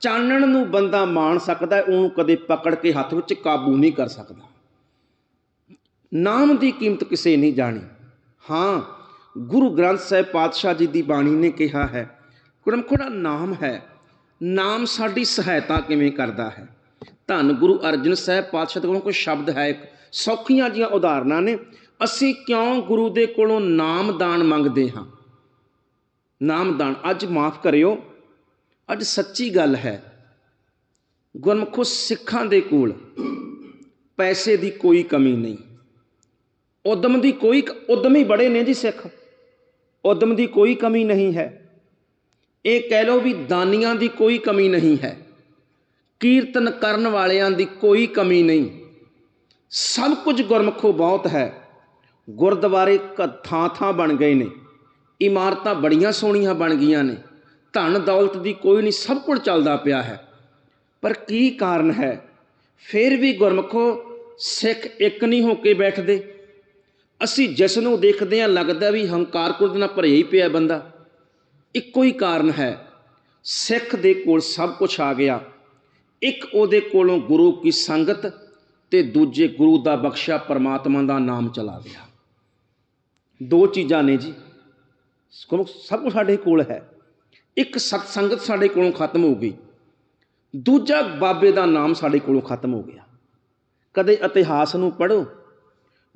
ਚਾਨਣ ਨੂੰ ਬੰਦਾ ਮਾਣ ਸਕਦਾ ਉਹਨੂੰ ਕਦੇ ਪਕੜ ਕੇ ਹੱਥ ਵਿੱਚ ਕਾਬੂ ਨਹੀਂ ਕਰ ਸਕਦਾ। ਨਾਮ ਦੀ ਕੀਮਤ ਕਿਸੇ ਨਹੀਂ ਜਾਣੀ। ਹਾਂ, ਗੁਰੂ ਗ੍ਰੰਥ ਸਾਹਿਬ ਪਾਤਸ਼ਾਹ ਜੀ ਦੀ ਬਾਣੀ ਨੇ ਕਿਹਾ ਹੈ, ਗੁਰਮੁਖੋ ਦਾ ਨਾਮ ਹੈ, ਨਾਮ ਸਾਡੀ ਸਹਾਇਤਾ ਕਿਵੇਂ ਕਰਦਾ ਹੈ? ਧੰਨ ਗੁਰੂ ਅਰਜਨ ਸਾਹਿਬ ਪਾਤਸ਼ਾਹ ਕੋਲੋਂ ਕੋਈ ਸ਼ਬਦ ਹੈ ਇੱਕ। ਸੌਖੀਆਂ ਜੀਆਂ ਉਦਾਹਰਨਾਂ ਨੇ, ਅਸੀਂ ਕਿਉਂ ਗੁਰੂ ਦੇ ਕੋਲੋਂ ਨਾਮਦਾਨ ਮੰਗਦੇ ਹਾਂ? ਨਾਮਦਾਨ ਅੱਜ ਮਾਫ ਕਰਿਓ। ਅੱਜ ਸੱਚੀ ਗੱਲ ਹੈ, ਗੁਰਮੁਖੋ ਸਿੱਖਾਂ ਦੇ ਕੋਲ ਪੈਸੇ ਦੀ ਕੋਈ ਕਮੀ ਨਹੀਂ। ਉਦਮ ਦੀ ਕੋਈ ਉਦਮ ਹੀ ਬੜੇ ਨੇ ਜੀ ਸਿੱਖ। ਉਦਮ ਦੀ ਕੋਈ ਕਮੀ ਨਹੀਂ ਹੈ। ਇਹ ਕਹਿ ਲਓ ਵੀ ਦਾਨੀਆਂ ਦੀ ਕੋਈ ਕਮੀ ਨਹੀਂ ਹੈ। ਕੀਰਤਨ ਕਰਨ ਵਾਲਿਆਂ ਦੀ ਕੋਈ ਕਮੀ ਨਹੀਂ। ਸਭ ਕੁਝ ਗੁਰਮੁਖੋ ਬਹੁਤ ਹੈ। ਗੁਰਦੁਆਰੇ ਥਾਂ ਥਾਂ ਬਣ ਗਏ ਨੇ। ਇਮਾਰਤਾਂ ਬੜੀਆਂ ਸੋਹਣੀਆਂ ਬਣ ਗਈਆਂ ਨੇ। ਧਨ ਦੌਲਤ ਦੀ ਕੋਈ ਨਹੀਂ, ਸਭ ਕੁਝ ਚੱਲਦਾ ਪਿਆ ਹੈ। ਪਰ ਕੀ ਕਾਰਨ ਹੈ? ਫਿਰ ਵੀ ਗੁਰਮੁਖੋ ਸਿੱਖ ਇੱਕ ਨਹੀਂ ਹੋ ਕੇ ਬੈਠਦੇ। ਅਸੀਂ ਜਿਸ ਨੂੰ ਦੇਖਦੇ ਹਾਂ, ਲੱਗਦਾ ਵੀ ਹੰਕਾਰ ਕੁਰਦ ਨਾਲ ਭਰਿਆ ਹੀ ਪਿਆ ਬੰਦਾ। ਇੱਕੋ ਹੀ ਕਾਰਨ ਹੈ। ਸਿੱਖ ਦੇ ਕੋਲ ਸਭ ਕੁਝ ਆ ਗਿਆ। ਇੱਕ ਉਹਦੇ ਕੋਲੋਂ ਗੁਰੂ ਕੀ ਸੰਗਤ ਤੇ ਦੂਜੇ ਗੁਰੂ ਦਾ ਬਖਸ਼ਿਆ ਪਰਮਾਤਮਾ ਦਾ ਨਾਮ ਚਲਾ ਗਿਆ ਦੋ ਚੀਜ਼ਾਂ ਨੇ ਜੀ। ਸਭ ਕੁਝ ਸਾਡੇ ਕੋਲ ਹੈ। ਇੱਕ ਸਤ ਸੰਗਤ ਸਾਡੇ ਕੋਲੋਂ ਖਤਮ ਹੋ ਗਈ। ਦੂਜਾ ਬਾਬੇ ਦਾ ਨਾਮ ਸਾਡੇ ਕੋਲੋਂ ਖਤਮ ਹੋ ਗਿਆ। ਕਦੇ ਇਤਿਹਾਸ ਨੂੰ ਪੜੋ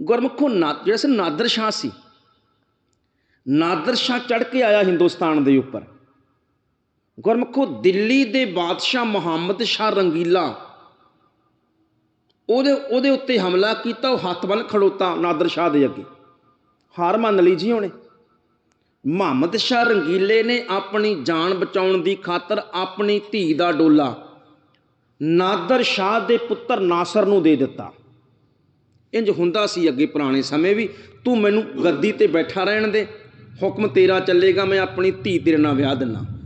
ਗੁਰਮੁਖੋ ਨਾ ਜਿਹੜਾ ਸੀ ਨਾਦਰ ਸ਼ਾਹ ਸੀ। ਨਾਦਰ ਸ਼ਾਹ ਚੜ ਕੇ ਆਇਆ ਹਿੰਦੁਸਤਾਨ ਦੇ ਉੱਪਰ। ਗੁਰਮੁਖੋ ਦਿੱਲੀ ਦੇ ਬਾਦਸ਼ਾਹ ਮੁਹੰਮਦ ਸ਼ਾਹ ਰੰਗੀਲਾ। ਉਹਦੇ ਉਹਦੇ ਉੱਤੇ ਹਮਲਾ ਕੀਤਾ, ਉਹ ਹੱਥ ਬੰਨ ਖੜੋਤਾ ਨਾਦਰ ਸ਼ਾਹ ਦੇ ਅੱਗੇ। ਹਾਰ ਮੰਨ ਲਈ ਜੀ ਉਹਨੇ। ਮੁਹੰਮਦ ਸ਼ਾਹ ਰੰਗੀਲੇ ਨੇ ਆਪਣੀ ਜਾਨ ਬਚਾਉਣ ਦੀ ਖਾਤਰ ਆਪਣੀ ਧੀ ਦਾ ਡੋਲਾ ਨਾਦਰ ਸ਼ਾਹ ਦੇ ਪੁੱਤਰ ਨਾਸਰ ਨੂੰ ਦੇ ਦਿੱਤਾ। ਇੰਜ ਹੁੰਦਾ ਸੀ ਅੱਗੇ ਪੁਰਾਣੇ ਸਮੇਂ ਵੀ, ਤੂੰ ਮੈਨੂੰ ਗੱਦੀ ਤੇ ਬੈਠਾ ਰਹਿਣ ਦੇ, ਹੁਕਮ ਤੇਰਾ ਚੱਲੇਗਾ, ਮੈਂ ਆਪਣੀ ਧੀ ਤੇਰੇ ਨਾਲ ਵਿਆਹ ਦਿੰਨਾ।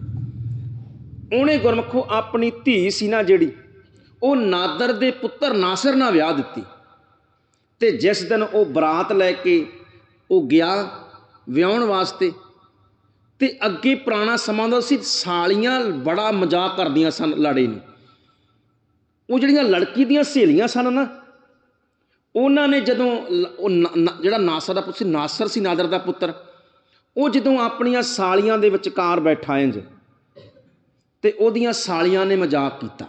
ਉਹਨੇ ਗੁਰਮਖੋ ਆਪਣੀ ਧੀ ਸੀ ਨਾ ਜਿਹੜੀ, ਉਹ ਨਾਦਰ ਦੇ ਪੁੱਤਰ ਨਾਸਰ ਨਾਲ ਵਿਆਹ ਦਿੱਤੀ। ਤੇ ਜਿਸ ਦਿਨ ਉਹ ਬਰਾਤ ਲੈ ਕੇ ਉਹ ਗਿਆ ਵਿਆਹਣ ਵਾਸਤੇ, ਤੇ ਅੱਗੇ ਪੁਰਾਣਾ ਸਮਾਂ ਦਾ ਸੀ, ਸਾਲੀਆਂ ਬੜਾ ਮਜ਼ਾਕ ਕਰਦੀਆਂ ਸਨ ਲਾੜੇ ਨੂੰ। ਉਹ ਜਿਹੜੀਆਂ ਲੜਕੀ ਦੀਆਂ ਸਹੇਲੀਆਂ ਸਨ ਨਾ, ਉਹਨਾਂ ਨੇ ਜਦੋਂ ਉਹ ਜਿਹੜਾ ਨਾਸਰ ਦਾ ਪੁੱਤ ਸੀ, ਨਾਸਰ ਸੀ ਨਾਦਰ ਦਾ ਪੁੱਤਰ, ਉਹ ਜਦੋਂ ਆਪਣੀਆਂ ਸਾਲੀਆਂ ਦੇ ਵਿਚਕਾਰ ਬੈਠਾ ਇੰਜ ਤੇ ਉਹਦੀਆਂ ਸਾਲੀਆਂ ਨੇ ਮਜ਼ਾਕ ਕੀਤਾ।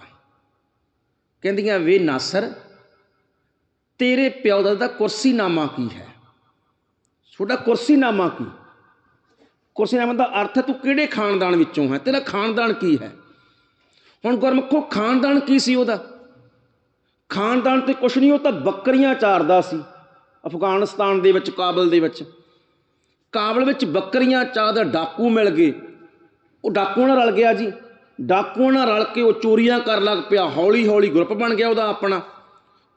ਕਹਿੰਦੀਆਂ, ਵੇ ਨਾਸਰ, ਤੇਰੇ ਪਿਓ ਦਾ ਦਾ ਕੁਰਸੀਨਾਮਾ ਕੀ ਹੈ? ਛੋਟਾ ਕੁਰਸੀਨਾਮਾ ਕੀ? ਕੁਰਸੀਨਾਮਾ ਦਾ ਅਰਥ ਹੈ ਤੂੰ ਕਿਹੜੇ ਖਾਨਦਾਨ ਵਿੱਚੋਂ ਹੈ? ਤੇਰਾ ਖਾਨਦਾਨ ਕੀ ਹੈ? ਹੁਣ ਗੁਰਮੁਖੋ, ਖਾਨਦਾਨ ਕੀ ਸੀ ਉਹਦਾ? ਖਾਨਦਾਨ ਤੇ ਕੁਛ ਨਹੀਂ, ਉਹ ਤਾਂ ਬੱਕਰੀਆਂ ਚਾਰਦਾ ਸੀ, ਅਫਗਾਨਿਸਤਾਨ ਦੇ ਵਿੱਚ, ਕਾਬਲ ਦੇ ਵਿੱਚ। ਕਾਬਲ ਵਿੱਚ ਬੱਕਰੀਆਂ ਚਾਰਦਾ ਡਾਕੂ ਮਿਲ ਗਏ। ਉਹ ਡਾਕੂ ਨਾਲ ਰਲ ਗਿਆ ਜੀ। ਡਾਕੂਆਂ ਨਾਲ ਰਲ ਕੇ ਉਹ ਚੋਰੀਆਂ ਕਰਨ ਲੱਗ ਪਿਆ। ਹੌਲੀ ਹੌਲੀ ਗਰੁੱਪ ਬਣ ਗਿਆ ਉਹਦਾ ਆਪਣਾ।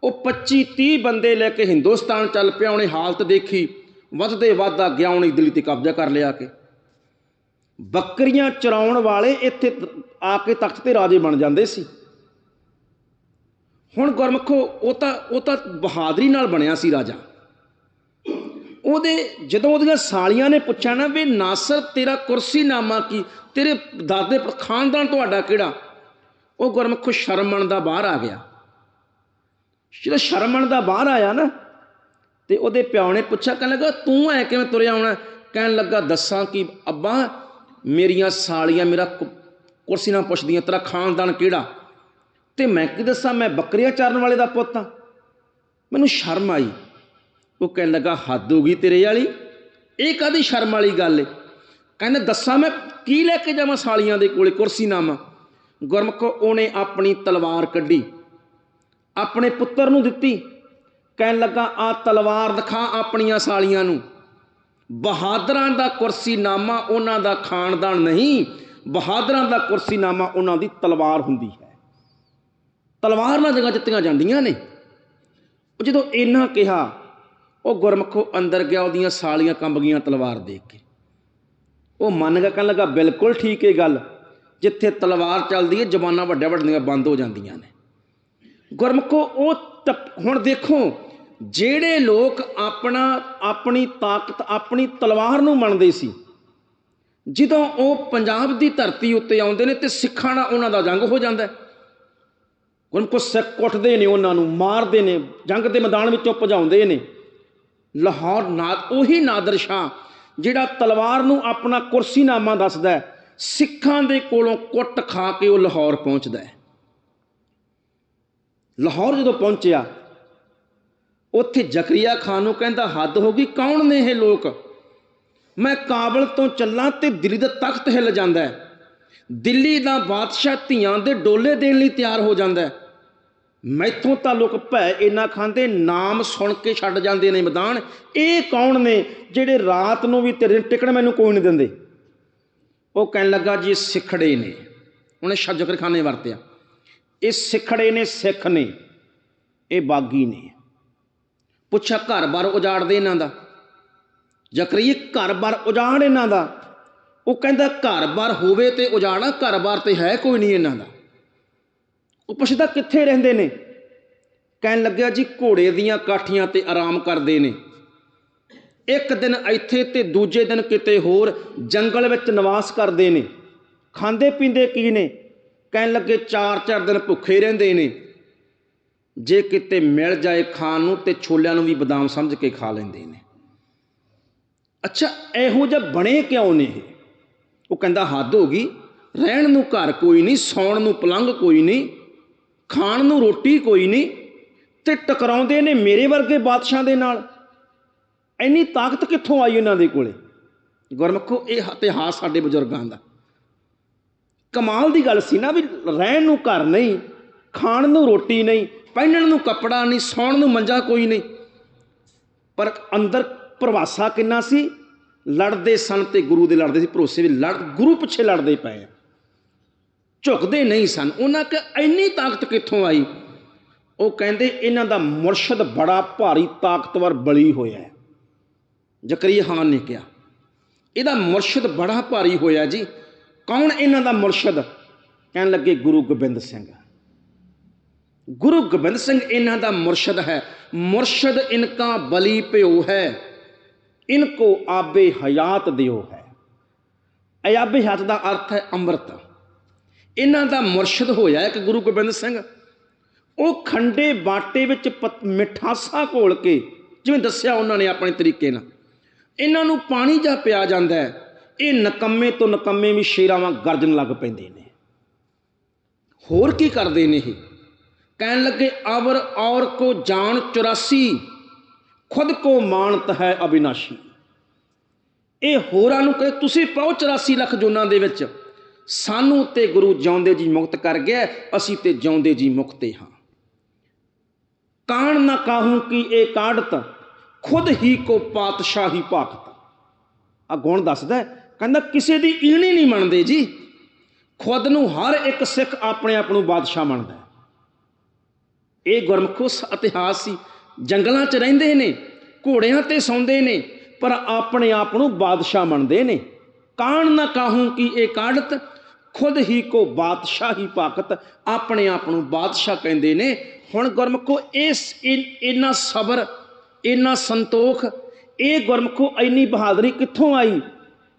ਉਹ 25 30 ਬੰਦੇ ਲੈ ਕੇ ਹਿੰਦੁਸਤਾਨ ਚੱਲ ਪਿਆ। ਉਹਨੇ ਹਾਲਤ ਦੇਖੀ। ਵੱਧਦੇ ਵੱਧਦਾ ਗਿਆ। ਉਹਨੇ ਦਿੱਲੀ ਤੇ ਕਬਜ਼ਾ ਕਰ ਲਿਆ ਕੇ। ਬੱਕਰੀਆਂ ਚਰਾਉਣ ਵਾਲੇ ਇੱਥੇ ਆ ਕੇ ਤਖਤ ਤੇ ਰਾਜੇ ਬਣ ਜਾਂਦੇ ਸੀ। ਹੁਣ ਗੁਰਮਖੋ, ਉਹ ਤਾਂ ਉਹ ਤਾਂ ਬਹਾਦਰੀ ਨਾਲ ਬਣਿਆ ਸੀ ਰਾਜਾ। ਉਹਦੇ ਜਦੋਂ ਉਹਦੀਆਂ ਸਾਲੀਆਂ ਨੇ ਪੁੱਛਿਆ ਨਾ ਵੀ ਨਾਸਰ ਤੇਰਾ ਕੁਰਸੀਨਾਮਾ ਕੀ? ਤੇਰੇ ਦਾਦੇ ਖਾਨਦਾਨ ਤੁਹਾਡਾ ਕਿਹੜਾ? ਉਹ ਗੁਰਮਖੋ ਸ਼ਰਮਣ ਦਾ ਬਾਹਰ ਆ ਗਿਆ। ਜਦੋਂ ਸ਼ਰਮਣ ਦਾ ਬਾਹਰ ਆਇਆ ਨਾ, ਤੇ ਉਹਦੇ ਪਿਓ ਨੇ ਪੁੱਛਿਆ, ਕਹਿਣ ਲੱਗਾ, ਤੂੰ ਐ ਕਿਵੇਂ ਤੁਰਿਆ ਆਉਣਾ? ਕਹਿਣ ਲੱਗਾ, ਦੱਸਾਂ ਕਿ ਅੱਬਾ, ਮੇਰੀਆਂ ਸਾਲੀਆਂ ਮੇਰਾ ਕੁ- ਕੁਰਸੀ ਨਾਲ ਪੁੱਛਦੀਆਂ, ਤੇਰਾ ਖਾਨਦਾਨ ਕਿਹੜਾ? ਤੇ ਮੈਂ ਕੀ ਦੱਸਾਂ? ਮੈਂ ਬੱਕਰੀਆਂ ਚਾਰਨ ਵਾਲੇ ਦਾ ਪੁੱਤ ਹਾਂ। ਮੈਨੂੰ ਸ਼ਰਮ ਆਈ। ਉਹ ਕਹਿਣ ਲੱਗਾ, ਹੱਦ ਹੋ ਗਈ ਤੇਰੇ ਵਾਲੀ। ਇਹ ਕਾਦੀ ਸ਼ਰਮ ਵਾਲੀ ਗੱਲ ਏ? ਕਹਿੰਦਾ, ਦੱਸਾਂ ਮੈਂ ਕੀ ਲੈ ਕੇ ਜਾਵਾਂ ਸਾਲੀਆਂ ਦੇ ਕੋਲੇ, ਕੁਰਸੀ ਨਾਮਾ ਗੁਰਮੁਖੋ ਉਹਨੇ ਆਪਣੀ ਤਲਵਾਰ ਕੱਢੀ, ਆਪਣੇ ਪੁੱਤਰ ਨੂੰ ਦਿੱਤੀ। ਕਹਿਣ ਲੱਗਾ ਆ ਤਲਵਾਰ ਦਿਖਾ ਆਪਣੀਆਂ ਸਾਲੀਆਂ ਨੂੰ। ਬਹਾਦਰਾਂ ਦਾ ਕੁਰਸੀ ਨਾਮਾ ਉਹਨਾਂ ਦਾ ਖਾਨਦਾਨ ਨਹੀਂ, ਬਹਾਦਰਾਂ ਦਾ ਕੁਰਸੀ ਨਾਮਾ ਉਹਨਾਂ ਦੀ ਤਲਵਾਰ ਹੁੰਦੀ ਹੈ। ਤਲਵਾਰ ਨਾਲ ਜਗ੍ਹਾ ਜਿੱਤੀਆਂ ਜਾਂਦੀਆਂ ਨੇ। ਉਹ ਜਦੋਂ ਇਹਨਾਂ ਕਿਹਾ ਉਹ ਗੁਰਮਖੋ ਅੰਦਰ ਗਿਆ, ਉਹਦੀਆਂ ਸਾਲੀਆਂ ਕੰਬ ਗਈਆਂ ਤਲਵਾਰ ਦੇਖ ਕੇ। ਉਹ ਮੰਨ ਗਿਆ, ਕਹਿਣ ਲੱਗਾ, ਬਿਲਕੁਲ ਠੀਕ ਹੈ ਗੱਲ। ਜਿੱਥੇ ਤਲਵਾਰ ਚੱਲਦੀ ਹੈ ਜ਼ਬਾਨਾਂ ਵੱਡੀਆਂ ਵੱਡੀਆਂ ਬੰਦ ਹੋ ਜਾਂਦੀਆਂ ਨੇ। ਗੁਰਮਖੋ ਉਹ ਤਪ- ਹੁਣ ਦੇਖੋ, ਜਿਹੜੇ ਲੋਕ ਆਪਣਾ, ਆਪਣੀ ਤਾਕਤ, ਆਪਣੀ ਤਲਵਾਰ ਨੂੰ ਮੰਨਦੇ ਸੀ, ਜਦੋਂ ਉਹ ਪੰਜਾਬ ਦੀ ਧਰਤੀ ਉੱਤੇ ਆਉਂਦੇ ਨੇ ਤੇ ਸਿੱਖਾਂ ਨਾਲ ਉਹਨਾਂ ਦਾ ਜੰਗ ਹੋ ਜਾਂਦਾ ਹੈ। ਗੁਰਮਖੋ ਸਿੱਖ ਕੁੱਟਦੇ ਨੇ ਉਹਨਾਂ ਨੂੰ, ਮਾਰਦੇ ਨੇ, ਜੰਗ ਦੇ ਮੈਦਾਨ ਵਿੱਚੋਂ ਭਜਾਉਂਦੇ ਨੇ। ਲਾਹੌਰ ਨਾ ਉਹੀ ਨਾਦਰ ਸ਼ਾਹ, ਜਿਹੜਾ ਤਲਵਾਰ ਨੂੰ ਆਪਣਾ ਕੁਰਸੀਨਾਮਾ ਦੱਸਦਾ ਹੈ, ਸਿੱਖਾਂ ਦੇ ਕੋਲੋਂ ਕੁੱਟ ਖਾ ਕੇ ਉਹ ਲਾਹੌਰ ਪਹੁੰਚਦਾ ਹੈ। ਲਾਹੌਰ ਜਦੋਂ ਪਹੁੰਚਿਆ, ਉੱਥੇ ਜ਼ਕਰੀਆ ਖਾਨ ਨੂੰ ਕਹਿੰਦਾ, ਹੱਦ ਹੋ ਗਈ, ਕੌਣ ਨੇ ਇਹ ਲੋਕ? ਮੈਂ ਕਾਬਲ ਤੋਂ ਚੱਲਾਂ ਤੇ ਦਿੱਲੀ ਦਾ ਤਖਤ ਹਿੱਲ ਜਾਂਦਾ ਦਿੱਲੀ ਦਾ ਬਾਦਸ਼ਾਹ ਧੀਆਂ ਦੇ ਡੋਲੇ ਦੇਣ ਲਈ ਤਿਆਰ ਹੋ ਜਾਂਦਾ ਹੈ। ਮੈਥੋਂ ਤਾਂ ਲੋਕ ਭੈ ਇੰਨਾ ਖਾਂਦੇ, ਨਾਮ ਸੁਣ ਕੇ ਛੱਡ ਜਾਂਦੇ ਨੇ ਮੈਦਾਨ। ਇਹ ਕੌਣ ਨੇ ਜਿਹੜੇ ਰਾਤ ਨੂੰ ਵੀ ਤੇਰੇ ਟਿਕਣ ਮੈਨੂੰ ਕੋਈ ਨਹੀਂ ਦਿੰਦੇ? ਉਹ ਕਹਿਣ ਲੱਗਾ ਜੀ, ਇਹ ਸਿੱਖੜੇ ਨੇ। ਉਹਨੇ ਸ਼ਬਦ ਜ਼ਕਰ ਵਰਤਿਆ। ਇਹ ਸਿੱਖੜੇ ਨੇ, ਸਿੱਖ ਨੇ। ਇਹ ਬਾਗੀ ਨੇ। ਪੁੱਛਿਆ, ਘਰ-ਬਾਰ ਉਜਾੜਦੇ ਇਹਨਾਂ ਦਾ? ਜ਼ਕਰੀਆ ਘਰ-ਬਾਰ ਉਜਾੜ ਇਹਨਾਂ ਦਾ? ਉਹ ਕਹਿੰਦਾ, ਘਰ-ਬਾਰ ਹੋਵੇ ਤੇ ਉਜਾੜਾ, ਘਰ-ਬਾਰ ਤੇ ਹੈ ਕੋਈ ਨਹੀਂ ਇਹਨਾਂ ਦਾ। ਉਹ ਪੁੱਛਦਾ ਕਿੱਥੇ ਰਹਿੰਦੇ ਨੇ? ਕਹਿਣ ਲੱਗਿਆ ਜੀ ਘੋੜੇ ਦੀਆਂ ਕਾਠੀਆਂ ਤੇ ਆਰਾਮ ਕਰਦੇ ਨੇ। ਇੱਕ ਦਿਨ ਇੱਥੇ ਤੇ ਦੂਜੇ ਦਿਨ ਕਿਤੇ ਹੋਰ ਜੰਗਲ ਵਿੱਚ ਨਿਵਾਸ ਕਰਦੇ ਨੇ। ਖਾਂਦੇ ਪੀਂਦੇ ਕੀ ਨੇ? ਕਹਿਣ ਲੱਗੇ ਚਾਰ ਚਾਰ ਦਿਨ ਭੁੱਖੇ ਰਹਿੰਦੇ ਨੇ। ਜੇ ਕਿਤੇ ਮਿਲ ਜਾਏ ਖਾਣ ਨੂੰ ਤੇ ਛੋਲਿਆਂ ਨੂੰ ਵੀ ਬਦਾਮ ਸਮਝ ਕੇ ਖਾ ਲੈਂਦੇ ਨੇ। ਅੱਛਾ, ਇਹੋ ਜਿਹਾ ਬਣੇ ਕਿਉਂ ਨੇ ਇਹ? ਉਹ ਕਹਿੰਦਾ ਹੱਦ ਹੋ ਗਈ। ਰਹਿਣ ਨੂੰ ਘਰ ਕੋਈ ਨਹੀਂ, ਸੌਣ ਨੂੰ ਪਲੰਘ ਕੋਈ ਨਹੀਂ। ਖਾਣ ਨੂੰ ਰੋਟੀ ਕੋਈ ਨਹੀਂ ਤੇ ਟਕਰਾਉਂਦੇ ਨੇ ਮੇਰੇ ਵਰਗੇ ਬਾਦਸ਼ਾਹ ਦੇ ਨਾਲ। ਇੰਨੀ ਤਾਕਤ ਕਿੱਥੋਂ ਆਈ ਇਹਨਾਂ ਦੇ ਕੋਲੇ? ਗੁਰਮਖੋ, ਇਹ ਇਤਿਹਾਸ ਸਾਡੇ ਬਜ਼ੁਰਗਾਂ ਦਾ। ਕਮਾਲ ਦੀ ਗੱਲ ਸੀ ਨਾ ਵੀ ਰਹਿਣ ਨੂੰ ਘਰ ਨਹੀਂ, ਖਾਣ ਨੂੰ ਰੋਟੀ ਨਹੀਂ, ਪਹਿਨਣ ਨੂੰ ਕੱਪੜਾ ਨਹੀਂ, ਸੌਣ ਨੂੰ ਮੰਜਾ ਕੋਈ ਨਹੀਂ। ਪਰ ਅੰਦਰ ਪ੍ਰਵਾਸਾ ਕਿੰਨਾ ਸੀ? ਲੜਦੇ ਸਨ ਤੇ ਗੁਰੂ ਦੇ ਲੜਦੇ ਸੀ, ਭਰੋਸੇ ਵੀ ਲੜ ਗੁਰੂ ਪਿੱਛੇ ਲੜਦੇ ਪਏ ਆ। ਝੁਕਦੇ ਨਹੀਂ ਸਨ। ਉਹਨਾਂ ਕਿ ਇੰਨੀ ਤਾਕਤ ਕਿੱਥੋਂ ਆਈ? ਉਹ ਕਹਿੰਦੇ, ਇਹਨਾਂ ਦਾ ਮੁਰਸ਼ਦ ਬੜਾ ਭਾਰੀ ਤਾਕਤਵਰ ਬਲੀ ਹੋਇਆ ਹੈ। ਜ਼ਕਰੀਆ ਖਾਨ ਨੇ ਕਿਹਾ, ਇਹਦਾ ਮੁਰਸ਼ਦ ਬੜਾ ਭਾਰੀ ਹੋਇਆ ਜੀ। ਕੌਣ ਇਹਨਾਂ ਦਾ ਮੁਰਸ਼ਦ? ਕਹਿਣ ਲੱਗੇ, ਗੁਰੂ ਗੋਬਿੰਦ ਸਿੰਘ। ਗੁਰੂ ਗੋਬਿੰਦ ਸਿੰਘ ਇਹਨਾਂ ਦਾ ਮੁਰਸ਼ਦ ਹੈ। ਮੁਰਸ਼ਦ ਇਨਕਾ ਬਲੀ ਭਿਓ ਹੈ। ਇਨਕੋ ਆਬੇ ਹਯਾਤ ਦਿਓ ਹੈ। ਇਹ ਆਬੇ ਹਯਾਤ ਦਾ ਅਰਥ ਹੈ ਅੰਮ੍ਰਿਤ। ਇਹਨਾਂ ਦਾ ਮੁਰਸ਼ਦ ਹੋਇਆ ਇੱਕ ਗੁਰੂ ਗੋਬਿੰਦ ਸਿੰਘ। ਉਹ ਖੰਡੇ ਬਾਟੇ ਵਿੱਚ ਪਤ- ਮਿਠਾਸਾ ਘੋਲ ਕੇ, ਜਿਵੇਂ ਦੱਸਿਆ ਉਹਨਾਂ ਨੇ ਆਪਣੇ ਤਰੀਕੇ ਨਾਲ, ਇਹਨਾਂ ਨੂੰ ਪਾਣੀ ਜਾਂ ਪਿਆ ਜਾਂਦਾ ਹੈ, ਇਹ ਨਕੰਮੇ ਤੋਂ ਨਕੰਮੇ ਵੀ ਸ਼ੇਰਾਂ ਵਾਂਗ ਗਰਜਣ ਲੱਗ ਪੈਂਦੇ ਨੇ। ਹੋਰ ਕੀ ਕਰਦੇ ਨੇ ਇਹ? ਕਹਿਣ ਲੱਗੇ ਅਵਰ ਔਰ ਕੋ ਜਾਣ 84 ਖੁਦ ਕੋ ਮਾਨਤ ਹੈ ਅਬਿਨਾਸ਼ੀ। ਇਹ ਹੋਰਾਂ ਨੂੰ ਕਹੇ, ਤੁਸੀਂ ਪਾਓ 84 ਲੱਖ ਜੋਨਾਂ ਦੇ ਵਿੱਚ। ਸਾਨੂੰ ਤੇ ਗੁਰੂ ਜਿਉਂਦੇ ਜੀ ਮੁਕਤ ਕਰ ਗਿਆ ਅਸੀਂ ਤੇ ਜਿਉਂਦੇ ਜੀ ਮੁਕਤੇ ਹਾਂ। ਕਾਣ ਨਾ ਕਾਹੂ ਕੀ ਇਹ ਕਾੜਤ ਖੁਦ ਹੀ ਕੋ ਪਾਤਸ਼ਾਹੀ ਭਾਖਤ ਆ ਗੁਣ ਦੱਸਦਾ ਕਹਿੰਦਾ ਕਿਸੇ ਦੀ ਈਣੀ ਨਹੀਂ ਮੰਨਦੇ ਜੀ। ਖੁਦ ਨੂੰ ਹਰ ਇੱਕ ਸਿੱਖ ਆਪਣੇ ਆਪ ਨੂੰ ਬਾਦਸ਼ਾਹ ਮੰਨਦਾ ਇਹ ਗੁਰਮਖੋ ਇਤਿਹਾਸ ਸੀ ਜੰਗਲਾਂ 'ਚ ਰਹਿੰਦੇ ਨੇ, ਘੋੜਿਆਂ ਤੇ ਸੌਂਦੇ ਨੇ, ਪਰ ਆਪਣੇ ਆਪ ਨੂੰ ਬਾਦਸ਼ਾਹ ਮੰਨਦੇ ਨੇ। ਕਾਣ ਨਾ ਕਾਹੂ ਕਿ ਇਹ ਕਾੜਤ ਖੁਦ ਹੀ ਕੋ ਬਾਦਸ਼ਾਹੀ ਪਾਕਤ ਆਪਣੇ ਆਪ ਨੂੰ ਬਾਦਸ਼ਾਹ ਕਹਿੰਦੇ ਨੇ। ਹੁਣ ਗੁਰਮਖੋ, ਇਸ ਇਨ- ਇੰਨਾ ਸਬਰ, ਇੰਨਾ ਸੰਤੋਖ, ਇਹ ਗੁਰਮਖੋ ਇੰਨੀ ਬਹਾਦਰੀ ਕਿੱਥੋਂ ਆਈ?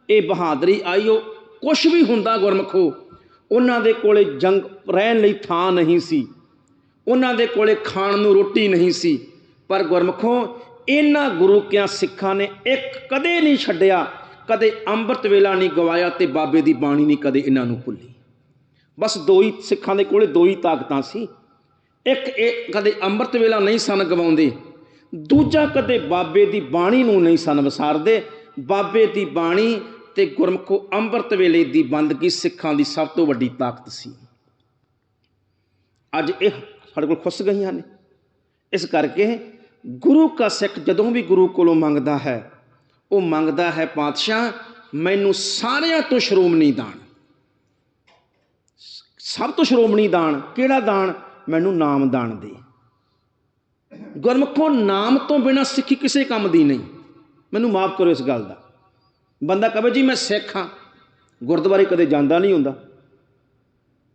ਇਹ ਬਹਾਦਰੀ ਆਈ ਉਹ ਕੁਛ ਵੀ ਹੁੰਦਾ ਗੁਰਮਖੋ, ਉਹਨਾਂ ਦੇ ਕੋਲੇ ਜੰਗ ਰਹਿਣ ਲਈ ਥਾਂ ਨਹੀਂ ਸੀ। ਉਹਨਾਂ ਦੇ ਕੋਲੇ ਖਾਣ ਨੂੰ ਰੋਟੀ ਨਹੀਂ ਸੀ। ਪਰ ਗੁਰਮਖੋ, ਇਹਨਾਂ ਗੁਰੂ ਕਿਆਂ ਸਿੱਖਾਂ ਨੇ ਇੱਕ ਕਦੇ ਨਹੀਂ ਛੱਡਿਆ। ਕਦੇ ਅੰਮ੍ਰਿਤ ਵੇਲਾ ਨਹੀਂ ਗਵਾਇਆ ਤੇ ਬਾਬੇ ਦੀ ਬਾਣੀ ਨਹੀਂ ਕਦੇ ਇਹਨਾਂ ਨੂੰ ਭੁੱਲੀ। ਬਸ ਦੋ ਹੀ ਸਿੱਖਾਂ ਦੇ ਕੋਲੇ ਦੋ ਹੀ ਤਾਕਤਾਂ ਸੀ। ਇੱਕ ਇਹ ਕਦੇ ਅੰਮ੍ਰਿਤ ਵੇਲਾ ਨਹੀਂ ਸਨ ਗਵਾਉਂਦੇ, ਦੂਜਾ ਕਦੇ ਬਾਬੇ ਦੀ ਬਾਣੀ ਨੂੰ ਨਹੀਂ ਸਨ ਵਿਸਾਰਦੇ। ਬਾਬੇ ਦੀ ਬਾਣੀ ਤੇ ਗੁਰਮਖੋ ਅੰਮ੍ਰਿਤ ਵੇਲੇ ਦੀ ਬੰਦਗੀ ਸਿੱਖਾਂ ਦੀ ਸਭ ਤੋਂ ਵੱਡੀ ਤਾਕਤ ਸੀ। ਅੱਜ ਇਹ ਸਾਡੇ ਕੋਲ ਖੁੱਸ ਗਈਆਂ ਨੇ। ਇਸ ਕਰਕੇ ਗੁਰੂ ਕਾ ਸਿੱਖ ਜਦੋਂ ਵੀ ਗੁਰੂ ਕੋਲੋਂ ਮੰਗਦਾ ਹੈ ਉਹ ਮੰਗਦਾ ਹੈ ਪਾਤਸ਼ਾਹ, ਮੈਨੂੰ ਸਾਰਿਆਂ ਤੋਂ ਸ਼੍ਰੋਮਣੀ ਦਾਨ। ਸਭ ਤੋਂ ਸ਼੍ਰੋਮਣੀ ਦਾਨ, ਕਿਹੜਾ ਦਾਨ? ਮੈਨੂੰ ਨਾਮ ਦਾਨ ਦੇ। ਗੁਰਮੁਖੋ, ਨਾਮ ਤੋਂ ਬਿਨਾ ਸਿੱਖੀ ਕਿਸੇ ਕੰਮ ਦੀ ਨਹੀਂ। ਮੈਨੂੰ ਮਾਫ ਕਰੋ ਇਸ ਗੱਲ ਦਾ। ਬੰਦਾ ਕਹੇ ਜੀ, ਮੈਂ ਸਿੱਖ ਹਾਂ। ਗੁਰਦੁਆਰੇ ਕਦੇ ਜਾਂਦਾ ਨਹੀਂ ਹੁੰਦਾ।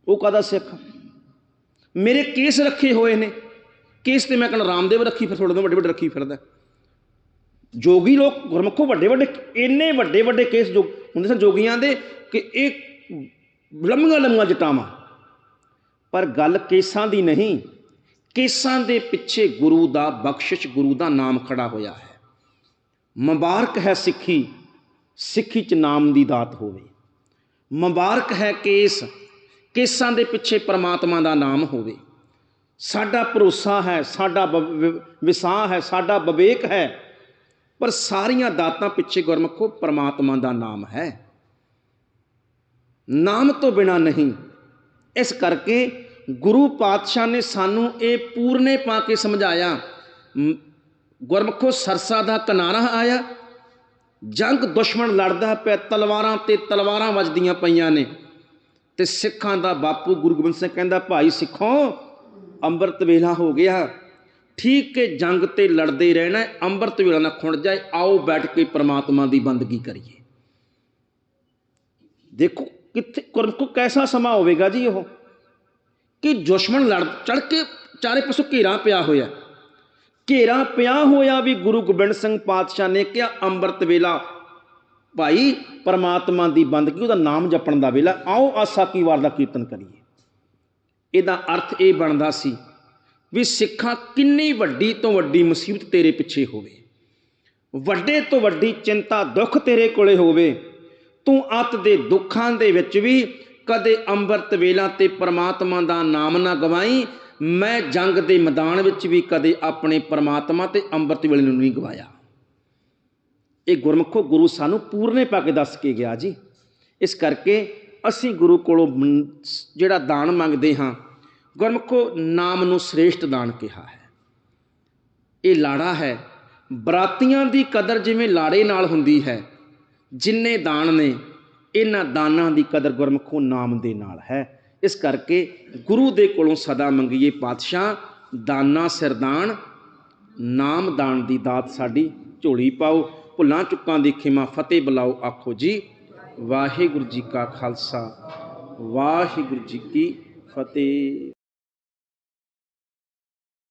ਉਹ ਕਾਹਦਾ ਸਿੱਖ? ਮੇਰੇ ਕੇਸ ਰੱਖੇ ਹੋਏ ਨੇ। ਕੇਸ ਤੇ ਮੈਂ ਕਹਿੰਦਾ, ਰਾਮਦੇਵ ਰੱਖੀ ਫਿਰ ਥੋੜੇ ਤੋਂ ਵੱਡੇ ਵੱਡੇ ਰੱਖੀ ਫਿਰਦਾ। ਜੋਗੀ ਲੋਕ ਗੁਰਮੁਖੋ ਵੱਡੇ ਵੱਡੇ, ਇੰਨੇ ਵੱਡੇ ਵੱਡੇ ਕੇਸ ਜੋ ਹੁੰਦੇ ਸਨ ਜੋਗੀਆਂ ਦੇ ਕਿ ਇਹ ਲੰਮੀਆਂ ਲੰਮੀਆਂ ਜਟਾਵਾਂ। ਪਰ ਗੱਲ ਕੇਸਾਂ ਦੀ ਨਹੀਂ, ਕੇਸਾਂ ਦੇ ਪਿੱਛੇ ਗੁਰੂ ਦਾ ਬਖਸ਼ਿਸ਼, ਗੁਰੂ ਦਾ ਨਾਮ ਖੜਾ ਹੋਇਆ ਹੈ। ਮੁਬਾਰਕ ਹੈ ਸਿੱਖੀ ਸਿੱਖੀ ਚ ਨਾਮ ਦੀ ਦਾਤ ਹੋਵੇ। ਮੁਬਾਰਕ ਹੈ ਕੇਸ, ਕੇਸਾਂ ਦੇ ਪਿੱਛੇ ਪਰਮਾਤਮਾ ਦਾ ਨਾਮ ਹੋਵੇ। ਸਾਡਾ ਭਰੋਸਾ ਹੈ, ਸਾਡਾ ਬ- ਵਿਸਾਹ ਹੈ, ਸਾਡਾ ਵਿਵੇਕ ਹੈ। ਪਰ ਸਾਰੀਆਂ ਦਾਤਾਂ ਪਿੱਛੇ ਗੁਰਮਖੋ ਪਰਮਾਤਮਾ ਦਾ ਨਾਮ ਹੈ। ਨਾਮ ਤੋਂ ਬਿਨਾ ਨਹੀਂ, ਇਸ ਕਰਕੇ ਗੁਰੂ ਪਾਤਸ਼ਾਹ ਨੇ ਸਾਨੂੰ ਇਹ ਪੂਰਨੇ ਪਾ ਕੇ ਸਮਝਾਇਆ। ਮ- ਗੁਰਮਖੋ, ਸਰਸਾ ਦਾ ਕਿਨਾਰਾ ਆਇਆ, ਜੰਗ ਦੁਸ਼ਮਣ ਲੜਦਾ ਪਿਆ, ਤਲਵਾਰਾਂ ਤੇ ਤਲਵਾਰਾਂ ਵੱਜਦੀਆਂ ਪਈਆਂ ਨੇ। ਤੇ ਸਿੱਖਾਂ ਦਾ ਬਾਪੂ ਗੁਰੂ ਗੋਬਿੰਦ ਸਿੰਘ ਕਹਿੰਦਾ, ਭਾਈ ਸਿੱਖੋ, ਅੰਮ੍ਰਿਤ ਵੇਲਾ ਹੋ ਗਿਆ। ਠੀਕ ਹੈ, ਜੰਗ ਤੇ ਲੜਦੇ ਰਹਿਣਾ ਅੰਮ੍ਰਿਤ ਵੇਲਾ ਨਾ ਖੁੰਡ ਜਾਏ, ਆਓ ਬੈਠ ਕੇ ਪ੍ਰਮਾਤਮਾ ਦੀ ਬੰਦਗੀ ਕਰੀਏ। ਦੇਖੋ, ਕਿੱਥੇ ਗੁਰਮੁਖ ਕੈਸਾ ਸਮਾਂ ਹੋਵੇਗਾ ਜੀ ਉਹ? ਕਿ ਦੁਸ਼ਮਣ ਲੜ, ਚੜ ਕੇ ਚਾਰੇ ਪਾਸੋਂ ਘੇਰਾ ਪਿਆ ਹੋਇਆ। ਘੇਰਾ ਪਿਆ ਹੋਇਆ ਵੀ ਗੁਰੂ ਗੋਬਿੰਦ ਸਿੰਘ ਪਾਤਸ਼ਾਹ ਨੇ ਕਿਹਾ ਅੰਮ੍ਰਿਤ ਵੇਲਾ ਭਾਈ ਪਰਮਾਤਮਾ ਦੀ ਬੰਦਗੀ, ਉਹਦਾ ਨਾਮ ਜਪਣ ਦਾ ਵੇਲਾ, ਆਓ ਆਸਾ ਕੀ ਵਾਰ ਦਾ ਕੀਰਤਨ ਕਰੀਏ। ਇਹਦਾ ਅਰਥ ਇਹ ਬਣਦਾ ਸੀ ਵੀ ਸਿੱਖਾਂ ਕਿੰਨੀ ਵੱਡੀ ਤੋਂ ਵੱਡੀ ਮੁਸੀਬਤ ਤੇਰੇ ਪਿੱਛੇ ਹੋਵੇ। ਵੱਡੇ ਤੋਂ ਵੱਡੀ ਚਿੰਤਾ ਦੁੱਖ ਤੇਰੇ ਕੋਲੇ ਹੋਵੇ। ਤੂੰ ਅਤ ਦੇ ਦੁੱਖਾਂ ਦੇ ਵਿੱਚ ਵੀ ਕਦੇ ਅੰਮ੍ਰਿਤ ਵੇਲਾ ਤੇ ਪਰਮਾਤਮਾ ਦਾ ਨਾਮ ਨਾ ਗਵਾਈ। ਮੈਂ ਜੰਗ ਦੇ ਮੈਦਾਨ ਵਿੱਚ ਵੀ ਕਦੇ ਆਪਣੇ ਪਰਮਾਤਮਾ ਤੇ ਅੰਮ੍ਰਿਤ ਵੇਲੇ ਨੂੰ ਨਹੀਂ ਗਵਾਇਆ। ਇਹ ਗੁਰਮੁਖੋ ਗੁਰੂ ਸਾਨੂੰ ਪੂਰਨੇ ਪਾ ਕੇ ਦੱਸ ਕੇ ਗਿਆ ਜੀ। ਇਸ ਕਰਕੇ ਅਸੀਂ ਗੁਰੂ ਕੋਲੋਂ ਜਿਹੜਾ ਦਾਨ ਮੰਗਦੇ ਹਾਂ ਗੁਰਮੁਖੋ ਨਾਮ ਨੂੰ ਸ੍ਰੇਸ਼ਟ ਦਾਨ ਕਿਹਾ ਹੈ। ਇਹ ਲਾੜਾ ਹੈ। ਬਰਾਤੀਆਂ ਦੀ ਕਦਰ ਜਿਵੇਂ ਲਾੜੇ ਨਾਲ ਹੁੰਦੀ ਹੈ, ਜਿੰਨੇ ਦਾਨ ਨੇ, ਇਹਨਾਂ ਦਾਨਾਂ ਦੀ ਕਦਰ ਗੁਰਮੁਖੋ ਨਾਮ ਦੇ ਨਾਲ ਹੈ। ਇਸ ਕਰਕੇ ਗੁਰੂ ਦੇ ਕੋਲੋਂ ਸਦਾ ਮੰਗੀਏ ਪਾਤਸ਼ਾਹ, ਦਾਨਾ ਸਿਰਦਾਨ ਨਾਮ ਦਾਨ ਦੀ ਦਾਤ ਸਾਡੀ ਝੋਲੀ ਪਾਓ, ਭੁੱਲਾਂ ਚੁੱਕਾਂ ਦੀ ਖਿਮਾ ਫਤਿਹ ਬੁਲਾਓ, ਆਖੋ ਜੀ। ਵਾਹਿਗੁਰੂ ਜੀ ਕਾ ਖਾਲਸਾ, ਵਾਹਿਗੁਰੂ ਜੀ ਕੀ ਫਤਿਹ।